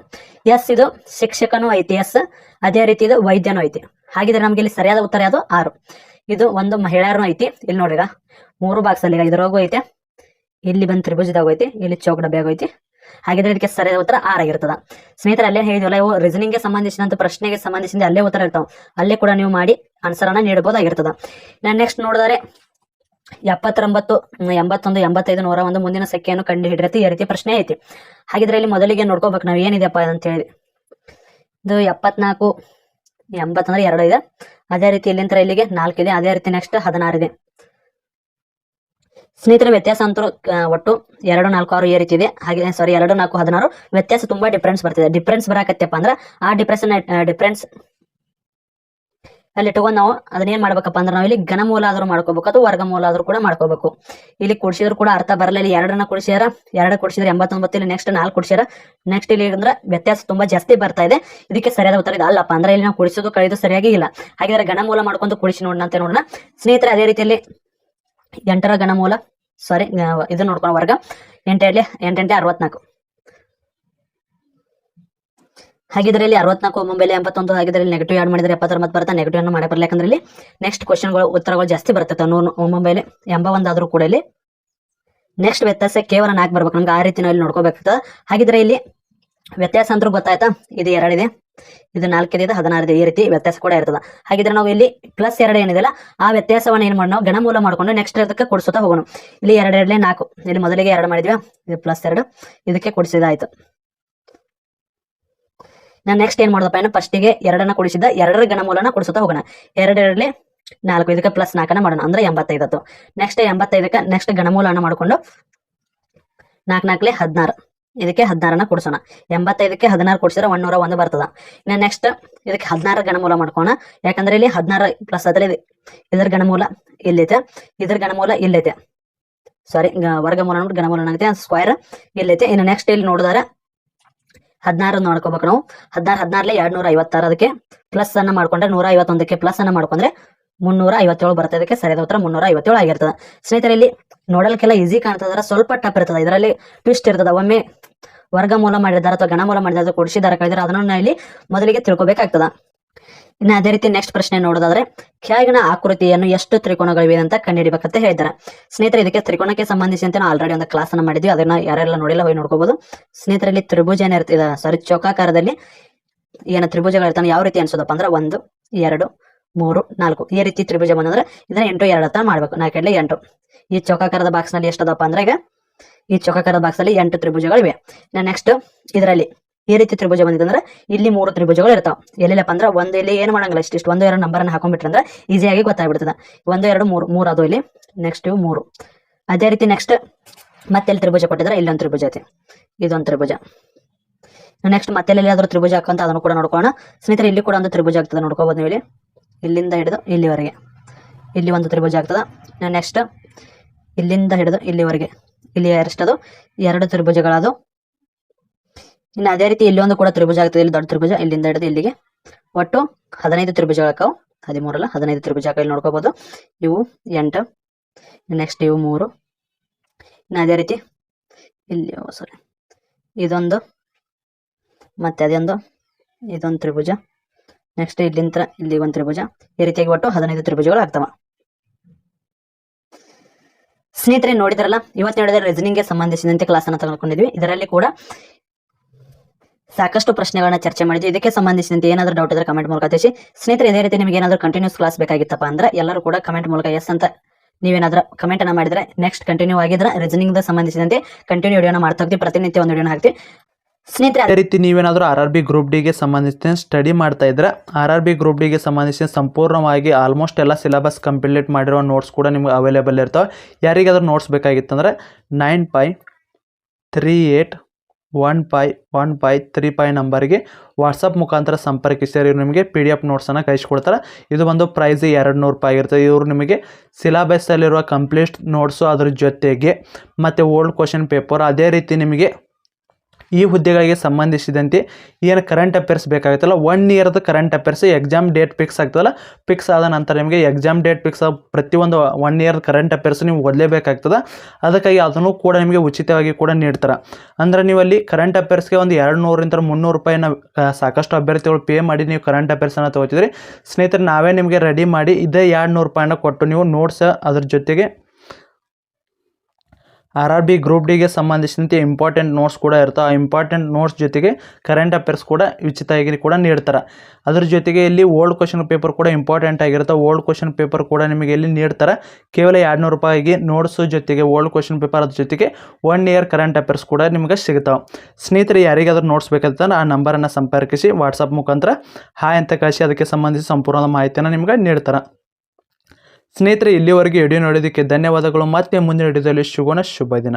ಎಸ್ ಇದು ಶಿಕ್ಷಕನೂ ಐತಿ ಎಸ್ ಅದೇ ರೀತಿ ಇದು ವೈದ್ಯನೂ ಐತಿ. ಹಾಗಿದ್ರೆ ನಮ್ಗೆ ಇಲ್ಲಿ ಸರಿಯಾದ ಉತ್ತರ ಯಾವುದು? ಆರು. ಇದು ಒಂದು ಮಹಿಳೆಯರು ಐತಿ. ಇಲ್ಲಿ ನೋಡಿರ ಮೂರು ಬಾಕ್ಸ್ ಅಲ್ಲಿ ಈಗ ಇದ್ರಾಗೂ ಐತೆ. ಇಲ್ಲಿ ಬಂದು ತ್ರಿಭುಜದಾಗ ಐತಿ. ಇಲ್ಲಿ ಚೌಕ ಡಬ್ಬ್ಯಾಗ ಐತಿ. ಹಾಗಿದ್ರೆ ಇದಕ್ಕೆ ಸರಿಯಾದ ಉತ್ತರ ಆರ್ ಆಗಿರ್ತದ. ಸ್ನೇಹಿತರೆ, ಅಲ್ಲೇ ಹೇಳಿದ್ವಲ್ಲ ಇವು ರೀಸನಿಂಗ್ಗೆ ಸಂಬಂಧಿಸಿದಂತ, ಪ್ರಶ್ನೆಗೆ ಸಂಬಂಧಿಸಿದ ಅಲ್ಲೇ ಉತ್ತರ ಇರ್ತಾವ. ಅಲ್ಲೇ ಕೂಡ ನೀವು ಮಾಡಿ ಆನ್ಸರ್ ಅನ್ನ ನೀಡಬಹುದಾಗಿರ್ತದ. ನಾನು ನೆಕ್ಸ್ಟ್ ನೋಡಿದರೆ, ಎಪ್ಪತ್ತೊಂಬತ್ತು, ಎಂಬತ್ತೊಂದು, ಎಂಬತ್ತೈದು, ನೂರ ಒಂದು ಮುಂದಿನ ಸಂಖ್ಯೆಯನ್ನು ಕಂಡು ಹಿಡಿಯುತ್ತೆ ಈ ರೀತಿ ಪ್ರಶ್ನೆ ಐತಿ. ಹಾಗಿದ್ರೆ ಇಲ್ಲಿ ಮೊದಲಿಗೆ ನೋಡ್ಕೋಬೇಕು ನಾವು ಏನಿದೆಪ್ಪ ಅಂತ ಹೇಳಿ. ಇದು ಎಪ್ಪತ್ನಾಲ್ಕು ಎಂಬತ್ತಂದ್ರೆ ಎರಡು ಇದೆ. ಅದೇ ರೀತಿ ಇಲ್ಲಿಂದ ಇಲ್ಲಿಗೆ ನಾಲ್ಕಿದೆ ಅದೇ ರೀತಿ ನೆಕ್ಸ್ಟ್ ಹದಿನಾರು ಇದೆ. ಸ್ನೇಹಿತರ ವ್ಯತ್ಯಾಸ ಅಂತೂ ಒಟ್ಟು ಎರಡು, ನಾಲ್ಕು, ಆರು ಈ ರೀತಿ ಇದೆ. ಹಾಗೆ ಸಾರಿ ಎರಡು, ನಾಲ್ಕು, ಹದಿನಾರು. ವ್ಯತ್ಯಾಸ ತುಂಬಾ ಡಿಫ್ರೆನ್ಸ್ ಬರ್ತಿದೆ. ಡಿಫ್ರೆನ್ಸ್ ಬರಾಕತ್ತಪ್ಪ ಅಂದ್ರೆ ಆ ಡಿಫ್ರೆನ್ಸ್ ಡಿಫ್ರೆನ್ಸ್ ಅಲ್ಲಿ ಇಟ್ಕೊಂಡು ನಾವು ಅದನ್ನೇನ್ ಮಾಡ್ಬೇಕಪ್ಪ ಅಂದ್ರೆ ನಾವು ಇಲ್ಲಿ ಘನಮೂಲ ಆದ್ರೂ ಮಾಡ್ಕೋಬೇಕು, ಅಥವಾ ವರ್ಗಮೂಲ ಆದ್ರೂ ಕೂಡ ಮಾಡ್ಕೋಬೇಕು. ಇಲ್ಲಿ ಕುಡಿಸಿದ್ರು ಕೂಡ ಅರ್ಥ ಬರಲ್ಲ ಇಲ್ಲಿ ಎರಡನ್ನ ಕುಡಿಸ್ಯಾರ ಎರಡು ಕುಡಿಸಿದ್ರೆ ಎಂಬತ್ತೊಂಬತ್ತು, ಇಲ್ಲಿ ನೆಕ್ಸ್ಟ್ ನಾಲ್ಕು ಕುಡಿಸ್ಯಾರ ನೆಕ್ಸ್ಟ್ ಇಲ್ಲಿ ಅಂದ್ರೆ ವ್ಯತ್ಯಾಸ ತುಂಬಾ ಜಾಸ್ತಿ ಬರ್ತಾ ಇದೆ. ಇದಕ್ಕೆ ಸರಿಯಾದ ಉತ್ತರ ಇದೆ. ಅಲ್ಲಪ್ಪ ಅಂದ್ರೆ ಇಲ್ಲಿ ನಾವು ಕುಡಿಸೋದು ಕಳೆದು ಸರಿಯಾಗಿ ಇಲ್ಲ. ಹಾಗಿದ್ರೆ ಘನಮೂಲ ಮಾಡ್ಕೊಂಡು ಕುಡಿಸಿ ನೋಡೋಣ ಅಂತ ನೋಡೋಣ. ಸ್ನೇಹಿತರೆ, ಅದೇ ರೀತಿಯಲ್ಲಿ ಎಂಟರ ಗಣಮೂಲ ಸಾರಿ ಇದು ನೋಡ್ಕೊಂಡು ವರ್ಗ. ಎಂಟೆಂಟೆ ಅರವತ್ನಾಲ್ಕು ಹಾಗಿದ್ರೆ ಇಲ್ಲಿ ಅರವತ್ನಾಲ್ಕು. ಮುಂಬೈಲಿ ಎಂಬತ್ತೊಂದು ಹಾಗಿದ್ರೆ ಇಲ್ಲಿ ನೆಗೆಟಿವ್ ಆಡ್ ಮಾಡಿದ್ರೆ ಎಪ್ಪತ್ತೊಂಬತ್ತು ಬರುತ್ತೆ. ನೆಗೆಟಿವ್ ಅನ್ನು ಮಾಡಿ ಬರಲ್ಲ ಯಾಕಂದ್ರೆ ಇಲ್ಲಿ ನೆಕ್ಸ್ಟ್ ಕ್ವಶನ್ಗಳು ಉತ್ತರಗಳು ಜಾಸ್ತಿ ಬರ್ತೈತೆ. ನೂರು ಮುಂಬೈಲಿ ಎಂಬ ಒಂದಾದ್ರೂ ಕೂಡ ಇಲ್ಲಿ ನೆಕ್ಸ್ಟ್ ವ್ಯತ್ಯಾಸ ಕೇವಲ ನಾಲ್ಕು ಬರ್ಬೇಕು. ನಮ್ಗೆ ಆ ರೀತಿ ನಾವು ಇಲ್ಲಿ ನೋಡ್ಕೋಬೇಕಾಗ್ತದೆ ಹಾಗಿದ್ರೆ ಇಲ್ಲಿ ವ್ಯತ್ಯಾಸ ಅಂದ್ರೂ ಗೊತ್ತಾಯ್ತಾ? ಇದು ಎರಡಿದೆ. ಇದು ನಾಲ್ಕಿದೆ ಹದಿನಾರು ಈ ರೀತಿ ವ್ಯತ್ಯಾಸ ಕೂಡ ಇರ್ತದ. ಹಾಗಿದ್ರೆ ನಾವು ಇಲ್ಲಿ ಪ್ಲಸ್ ಎರಡು ಏನಿದೆಲ್ಲ ಆ ವ್ಯತ್ಯಾಸವನ್ನು ಏನ್ ಮಾಡಿ ನಾವು ಗಣಮೂಲ ಮಾಡ್ಕೊಂಡು ನೆಕ್ಸ್ಟ್ ಅದಕ್ಕೆ ಕೊಡಿಸುತ್ತಾ ಹೋಗೋಣ. ಇಲ್ಲಿ ಎರಡು ಎರಡಲೇ ನಾಲ್ಕು, ಇಲ್ಲಿ ಮೊದಲಿಗೆ ಎರಡು ಮಾಡಿದ್ವಿ ಇದು ಪ್ಲಸ್ ಎರಡು, ಇದಕ್ಕೆ ಕೊಡಿಸಿದಾಯ್ತು. ನಾನು ನೆಕ್ಸ್ಟ್ ಏನ್ ಮಾಡೋದಪ್ಪ ಏನು ಫಸ್ಟಿಗೆ ಎರಡನ್ನ ಕೊಡಿಸಿದ ಎರಡರ ಗಣಮೂಲನ ಕೊಡಿಸುತ್ತಾ ಹೋಗೋಣ. ಎರಡೆರಡಲೆ ನಾಲ್ಕು, ಇದಕ್ಕೆ ಪ್ಲಸ್ ನಾಲ್ಕನ ಮಾಡೋಣ, ಅಂದ್ರೆ ಎಂಬತ್ತೈದತ್ತು. ನೆಕ್ಸ್ಟ್ ಎಂಬತ್ತೈದಕ್ಕೆ ನೆಕ್ಸ್ಟ್ ಗಣಮೂಲನ ಮಾಡ್ಕೊಂಡು ನಾಲ್ಕು ನಾಲ್ಕಲೆ ಹದಿನಾರು. ಇದಕ್ಕೆ ಹದಿನಾರನ್ನ ಕೊಡ್ಸೋಣ. ಎಂಬತ್ತೈದಕ್ಕೆ ಹದಿನಾರು ಕೊಡ್ಸಿದ್ರೆ ಒನ್ನೂರ ಒಂದು ಬರ್ತದ. ಇನ್ನು ನೆಕ್ಸ್ಟ್ ಇದಕ್ಕೆ ಹದಿನಾರ ಗಣಮೂಲ ಮಾಡ್ಕೋಣ ಯಾಕಂದ್ರೆ ಇಲ್ಲಿ ಹದಿನಾರು ಪ್ಲಸ್ ಅದ್ರಲ್ಲಿ ಇದರ ಗಣಮೂಲ ಇಲ್ಲೈತೆ. ಇದ್ರ ಗಣಮೂಲ ಇಲ್ಲೈತೆ. ಸಾರಿ ವರ್ಗಮೂಲ ನೋಡಿ ಗಣಮೂಲ ಏನಾಗುತ್ತೆ ಸ್ಕ್ವೇರ್ ಇಲ್ಲೈತೆ. ಇನ್ನು ನೆಕ್ಸ್ಟ್ ಇಲ್ಲಿ ನೋಡಿದಾರೆ ಹದಿನಾರು ನೋಡ್ಕೋಬೇಕು ನಾವು. ಹದಿನಾರು ಹದಿನಾರಲೆ ಎರಡ್ ನೂರ ಐವತ್ತಾರು ಅದಕ್ಕೆ ಪ್ಲಸ್ ಅನ್ನ ಮಾಡ್ಕೊಂಡ್ರೆ ನೂರ ಐವತ್ತೊಂದಕ್ಕೆ ಪ್ಲಸ್ ಅನ್ನ ಮಾಡ್ಕೊಂಡ್ರೆ ಮುನ್ನೂರ ಐವತ್ತೇಳು ಬರ್ತದೆ ಅದಕ್ಕೆ ಸರಿಯಾದ ಉತ್ತರ ಮುನ್ನೂರ ಐವತ್ತೇಳು ಆಗಿರ್ತದೆ ಸ್ನೇಹಿತರಲ್ಲಿ ನೋಡಲಿಕ್ಕೆಲ್ಲ ಈಸಿ ಕಾಣ್ತದ ಸ್ವಲ್ಪ ಟಪ್ ಇರ್ತದೆ. ಇದರಲ್ಲಿ ಟ್ವಿಸ್ಟ್ ಇರ್ತದೆ. ಒಮ್ಮೆ ವರ್ಗಮೂಲ ಮಾಡಿದ್ದಾರೆ ಅಥವಾ ಗಣಮೂಲ ಮಾಡಿದಾರೆ ಅಥವಾ ಕಳೆದ್ರೆ ಅದನ್ನು ನಾವು ಇಲ್ಲಿ ಮೊದಲಿಗೆ ತಿಳ್ಕೊಬೇಕಾಗ್ತದ. ಇನ್ನು ಅದೇ ರೀತಿ ನೆಕ್ಸ್ಟ್ ಪ್ರಶ್ನೆ ನೋಡೋದಾದ್ರೆ ಕೆಳಗಿನ ಆಕೃತಿಯನ್ನು ಎಷ್ಟು ತ್ರಿಕೋನಗಳಿವೆ ಅಂತ ಕಂಡುಹಿಡಿಬೇಕಂತ ಹೇಳಿದ್ದಾರೆ. ಸ್ನೇಹಿತರೆ, ಇದಕ್ಕೆ ತ್ರಿಕೋನಕ್ಕೆ ಸಂಬಂಧಿಸಿದಂತೆ ನಾವು ಆಲ್ರೆಡಿ ಒಂದು ಕ್ಲಾಸ್ ಅನ್ನ ಮಾಡಿದ್ವಿ. ಅದನ್ನ ಯಾರೆಲ್ಲ ನೋಡಿಲ್ಲ, ಹೋಗಿ ನೋಡ್ಕೋಬಹುದು ಸ್ನೇಹಿತರಲ್ಲಿ ತ್ರಿಭುಜ ಏನಿರ್ತದ ಸರಿ ಚೌಕಾಕಾರದಲ್ಲಿ ಏನು ತ್ರಿಭುಜಗಳು ಇರ್ತಾನೆ ಯಾವ ರೀತಿ ಅನ್ಸೋದಪ್ಪ ಅಂದ್ರೆ ಒಂದು, ಎರಡು, ಮೂರು, ನಾಲ್ಕು. ಈ ರೀತಿ ತ್ರಿಭುಜ ಬಂದ್ರೆ ಇದನ್ನ ಎಂಟು, ಎರಡು ಅಂತ ಮಾಡ್ಬೇಕು. ನಾಲ್ಕೆಡ್ಲೆ ಎಂಟು. ಈ ಚೌಕಾಕಾರದ ಬಾಕ್ಸ್ನಲ್ಲಿ ಎಷ್ಟದಪ್ಪ ಅಂದ್ರೆ ಈಗ ಈ ಚೌಕಾಕಾರದ ಬಾಕ್ಸ್ ಅಲ್ಲಿ ಎಂಟು ತ್ರಿಭುಜಗಳಿವೆ. ನೆಕ್ಸ್ಟ್ ಇದರಲ್ಲಿ ಈ ರೀತಿ ತ್ರಿಭುಜ ಬಂದಿದೆ ಇಲ್ಲಿ ಮೂರು ತ್ರಿಭುಜಗಳು ಇರ್ತಾವ. ಎಲ್ಲಿಲ್ಲಪ್ಪ ಅಂದ್ರೆ ಒಂದು ಇಲ್ಲಿ ಏನು ಮಾಡಂಗಿಲ್ಲ ಇಷ್ಟಿಷ್ಟು ಒಂದು ಎರಡು ನಂಬರ್ ಅನ್ನು ಹಾಕೊಂಡ್ಬಿಟ್ರೆ ಅಂದ್ರೆ ಈಸಿಯಾಗಿ ಗೊತ್ತಾಗ್ಬಿಡ್ತದೆ. ಒಂದು ಎರಡು ಮೂರು ಮೂರು ಅದು ಇಲ್ಲಿ. ನೆಕ್ಸ್ಟ್ ಮೂರು. ಅದೇ ರೀತಿ ನೆಕ್ಸ್ಟ್ ಮತ್ತೆ ಇಲ್ಲಿ ತ್ರಿಭುಜ ಕೊಟ್ಟಿದ್ರೆ? ಇಲ್ಲೊಂದು ತ್ರಿಭುಜ ಐತಿ. ಇದೊಂದು ತ್ರಿಭುಜ. ನೆಕ್ಸ್ಟ್ ಮತ್ತೆ ಎಲ್ಲಿಯಾದ್ರೂ ತ್ರಿಭುಜ ಹಾಕಂತ ಅದನ್ನು ಕೂಡ ನೋಡ್ಕೋಣ ಸ್ನೇಹಿತರೆ, ಇಲ್ಲಿ ಕೂಡ ಒಂದು ತ್ರಿಭುಜ ಆಗ್ತದೆ ನೋಡ್ಕೋಬಹುದು ಇಲ್ಲಿ. ಇಲ್ಲಿಂದ ಹಿಡಿದು ಇಲ್ಲಿವರೆಗೆ. ಇಲ್ಲಿ ಒಂದು ತ್ರಿಭುಜ ಆಗ್ತದ. ನೆಕ್ಸ್ಟ್ ಇಲ್ಲಿಂದ ಹಿಡಿದು ಇಲ್ಲಿವರೆಗೆ. ಇಲ್ಲಿ ಎಷ್ಟದು ಎರಡು ತ್ರಿಭುಜಗಳದು ಇನ್ನು ಅದೇ ರೀತಿ ಇಲ್ಲೊಂದು ಕೂಡ ತ್ರಿಭುಜ ಆಗ್ತದೆ. ಇಲ್ಲಿ ದೊಡ್ಡ ತ್ರಿಭುಜ, ಇಲ್ಲಿಂದ ಹಿಡಿದು ಇಲ್ಲಿಗೆ. ಒಟ್ಟು ಹದಿನೈದು ತ್ರಿಭುಜಗಳಕ್ಕವು ಹದಿಮೂರಲ್ಲ, ಹದಿನೈದು ತ್ರಿಭುಜ ಇಲ್ಲಿ ನೋಡ್ಕೋಬಹುದು ಇವು ಎಂಟು ನೆಕ್ಸ್ಟ್ ಇವು ಮೂರು. ಇನ್ನು ಅದೇ ರೀತಿ ಇಲ್ಲಿ ಸಾರಿ ಇದೊಂದು, ಮತ್ತೆ ಅದೊಂದು, ಇದೊಂದು ತ್ರಿಭುಜ. ನೆಕ್ಸ್ಟ್ ಇಲ್ಲಿಂದ ಇಲ್ಲಿ ಒಂದು ತ್ರಿಭುಜ. ಈ ರೀತಿಯಾಗಿ ಒಟ್ಟು ಹದಿನೈದು ತ್ರಿಭುಜಗಳು ಆಗ್ತವ. ಸ್ನೇಹಿತರೆ ನೋಡಿದ್ರಲ್ಲ, ಇವತ್ತು ನೋಡಿದ್ರೆ ರೀಸನಿಂಗ್ಗೆ ಸಂಬಂಧಿಸಿದಂತೆ ಕ್ಲಾಸ್ ಅನ್ನ ತೆಗೆದುಕೊಂಡಿದ್ವಿ. ಇದರಲ್ಲಿ ಕೂಡ ಸಾಕಷ್ಟು ಪ್ರಶ್ನೆಗಳನ್ನ ಚರ್ಚೆ ಮಾಡಿದ್ವಿ. ಇದಕ್ಕೆ ಸಂಬಂಧಿಸಿದಂತೆ ಏನಾದರೂ ಡೌಟ್ ಇದ್ರೆ ಕಮೆಂಟ್ ಮೂಲಕ ತಿಳಿಸಿ. ಸ್ನೇಹಿತರೆ, ಇದೇ ರೀತಿ ನಿಮಗೆ ಏನಾದರೂ ಕಂಟಿನ್ಯೂಸ್ ಕ್ಲಾಸ್ ಬೇಕಾಗಿತ್ತಪ್ಪ ಅಂದ್ರೆ, ಎಲ್ಲರೂ ಕೂಡ ಕಮೆಂಟ್ ಮೂಲಕ ಎಸ್ ಅಂತ ನೀವೇನಾದ್ರೂ ಕಮೆಂಟ್ ಅನ್ನ ಮಾಡಿದ್ರೆ ನೆಕ್ಸ್ಟ್ ಕಂಟಿನ್ಯೂ ಆಗಿದ್ರೆ ರೀಸನಿಂಗ್ ಸಂಬಂಧಿಸಿದಂತೆ ಕಂಟಿನ್ಯೂ ವಿಡಿಯೋನ ಮಾಡ್ತಾ ಹೋಗ್ತೀವಿ. ಪ್ರತಿನಿತ್ಯ ಒಂದು ವಿಡಿಯೋನ ಹಾಕ್ತೀವಿ. ಅದೇ ರೀತಿ ನೀವೇನಾದರೂ ಆರ್ ಆರ್ ಬಿ ಗ್ರೂಪ್ ಡಿಗೆ ಸಂಬಂಧಿಸಿದ ಸ್ಟಡಿ ಮಾಡ್ತಾ ಇದ್ರೆ ಆರ್ ಆರ್ ಬಿ ಗ್ರೂಪ್ ಡಿಗೆ ಸಂಬಂಧಿಸಿದ ಸಂಪೂರ್ಣವಾಗಿ ಆಲ್ಮೋಸ್ಟ್ ಎಲ್ಲ ಸಿಲೆಬಸ್ ಕಂಪ್ಲೀಟ್ ಮಾಡಿರೋ ನೋಟ್ಸ್ ಕೂಡ ನಿಮ್ಗೆ ಅವೈಲೇಬಲ್ ಇರ್ತಾವೆ. ಯಾರಿಗಾದ್ರೂ notes ಬೇಕಾಗಿತ್ತಂದ್ರೆ nine five three eight one five one five three five ನಂಬರ್ಗೆ ವಾಟ್ಸಪ್ ಮುಖಾಂತರ ಸಂಪರ್ಕಿಸಿದ್ರೆ ಇವ್ರು ನಿಮಗೆ ಪಿ ಡಿ ಎಫ್ ನೋಟ್ಸನ್ನು ಕಳಿಸ್ಕೊಡ್ತಾರೆ. ಇದು ಒಂದು ಪ್ರೈಸ್ ಎರಡು ನೂರು ರೂಪಾಯಿ ಇರ್ತದೆ ಇವರು ನಿಮಗೆ ಸಿಲೆಬಸ್ಸಲ್ಲಿರುವ ಕಂಪ್ಲೀಟ್ ನೋಟ್ಸು ಅದ್ರ ಜೊತೆಗೆ ಮತ್ತು ಓಲ್ಡ್ ಕ್ವಶನ್ ಪೇಪರ್ ಅದೇ ರೀತಿ ನಿಮಗೆ ಈ ಹುದ್ದೆಗಳಿಗೆ ಸಂಬಂಧಿಸಿದಂತೆ ಏನು ಕರೆಂಟ್ ಅಫೇರ್ಸ್ ಬೇಕಾಗುತ್ತಲ್ಲ one ಇಯರ್ದು current affairs exam date fix ಆಗ್ತದಲ್ಲ ಫಿಕ್ಸ್ ಆದ ನಂತರ ನಿಮಗೆ ಎಕ್ಸಾಮ್ ಡೇಟ್ ಫಿಕ್ಸ್ ಆದ ಪ್ರತಿಯೊಂದು ಒನ್ ಇಯರ್ ಕರೆಂಟ್ ಅಫೇರ್ಸ್ ನೀವು ಓದಲೇಬೇಕಾಗ್ತದೆ. ಅದಕ್ಕಾಗಿ ಅದನ್ನು ಕೂಡ ನಿಮಗೆ ಉಚಿತವಾಗಿ ಕೂಡ ನೀಡ್ತಾರೆ. ಅಂದರೆ ನೀವು ಅಲ್ಲಿ ಕರೆಂಟ್ ಅಫೇರ್ಸ್ಗೆ ಒಂದು ಎರಡು ನೂರಿಂದ ಮುನ್ನೂರು ರೂಪಾಯಿನ ಸಾಕಷ್ಟು ಅಭ್ಯರ್ಥಿಗಳು ಪೇ ಮಾಡಿ ನೀವು ಕರೆಂಟ್ ಅಫೇರ್ಸನ್ನು ತೊಗೋತಿದ್ರಿ. ಸ್ನೇಹಿತರೆ, ನಾವೇ ನಿಮಗೆ ರೆಡಿ ಮಾಡಿ ಇದೇ ಎರಡು ನೂರು ರೂಪಾಯಿನ ಕೊಟ್ಟು ನೀವು ನೋಟ್ಸ್ ಅದ್ರ ಜೊತೆಗೆ ಆರ್ ಆರ್ ಬಿ ಗ್ರೂಪ್ ಡಿಗೆ ಸಂಬಂಧಿಸಿದಂತೆ ಇಂಪಾರ್ಟೆಂಟ್ ನೋಟ್ಸ್ ಕೂಡ ಇರ್ತವೆ ಆ ಇಂಪಾರ್ಟೆಂಟ್ ನೋಟ್ಸ್ ಜೊತೆಗೆ ಕರೆಂಟ್ ಅಫೇರ್ಸ್ ಕೂಡ ಉಚಿತವಾಗಿ ಕೂಡ ನೀಡ್ತಾರೆ. ಅದ್ರ ಜೊತೆಗೆ ಇಲ್ಲಿ ಓಲ್ಡ್ ಕ್ವಶನ್ ಪೇಪರ್ ಕೂಡ ಇಂಪಾರ್ಟೆಂಟ್ ಆಗಿರುತ್ತೆ. ಓಲ್ಡ್ ಕ್ವಶನ್ ಪೇಪರ್ ಕೂಡ ನಿಮಗೆ ಇಲ್ಲಿ ನೀಡ್ತಾರೆ. ಕೇವಲ ಎರಡು ರೂಪಾಯಿಗೆ ನೋಟ್ಸು ಜೊತೆಗೆ ಓಲ್ಡ್ ಕ್ವಶನ್ ಪೇಪರ್ ಅದ್ರ ಜೊತೆಗೆ ಒನ್ ಇಯರ್ ಕರೆಂಟ್ ಅಫೇರ್ಸ್ ಕೂಡ ನಿಮಗೆ ಸಿಗ್ತಾವೆ ಸ್ನೇಹಿತರೆ, ಯಾರಿಗಾದ್ರೂ ನೋಟ್ಸ್ ಬೇಕಂತ ಆ ನಂಬರನ್ನು ಸಂಪರ್ಕಿಸಿ ವಾಟ್ಸಪ್ ಮುಖಾಂತರ. ಹಾಯ್ ಅಂತ ಕಳಿಸಿ, ಅದಕ್ಕೆ ಸಂಬಂಧಿಸಿ ಸಂಪೂರ್ಣ ಮಾಹಿತಿಯನ್ನು ನಿಮಗೆ ನೀಡ್ತಾರೆ. ಸ್ನೇಹಿತರೆ ಇಲ್ಲಿವರೆಗೆ ವಿಡಿಯೋ ನೋಡೋದಕ್ಕೆ ಧನ್ಯವಾದಗಳು. ಮತ್ತೆ ಮುಂದಿನ ವಿಡಿಯೋದಲ್ಲಿ ಶುಭನ ಶುಭ ದಿನ.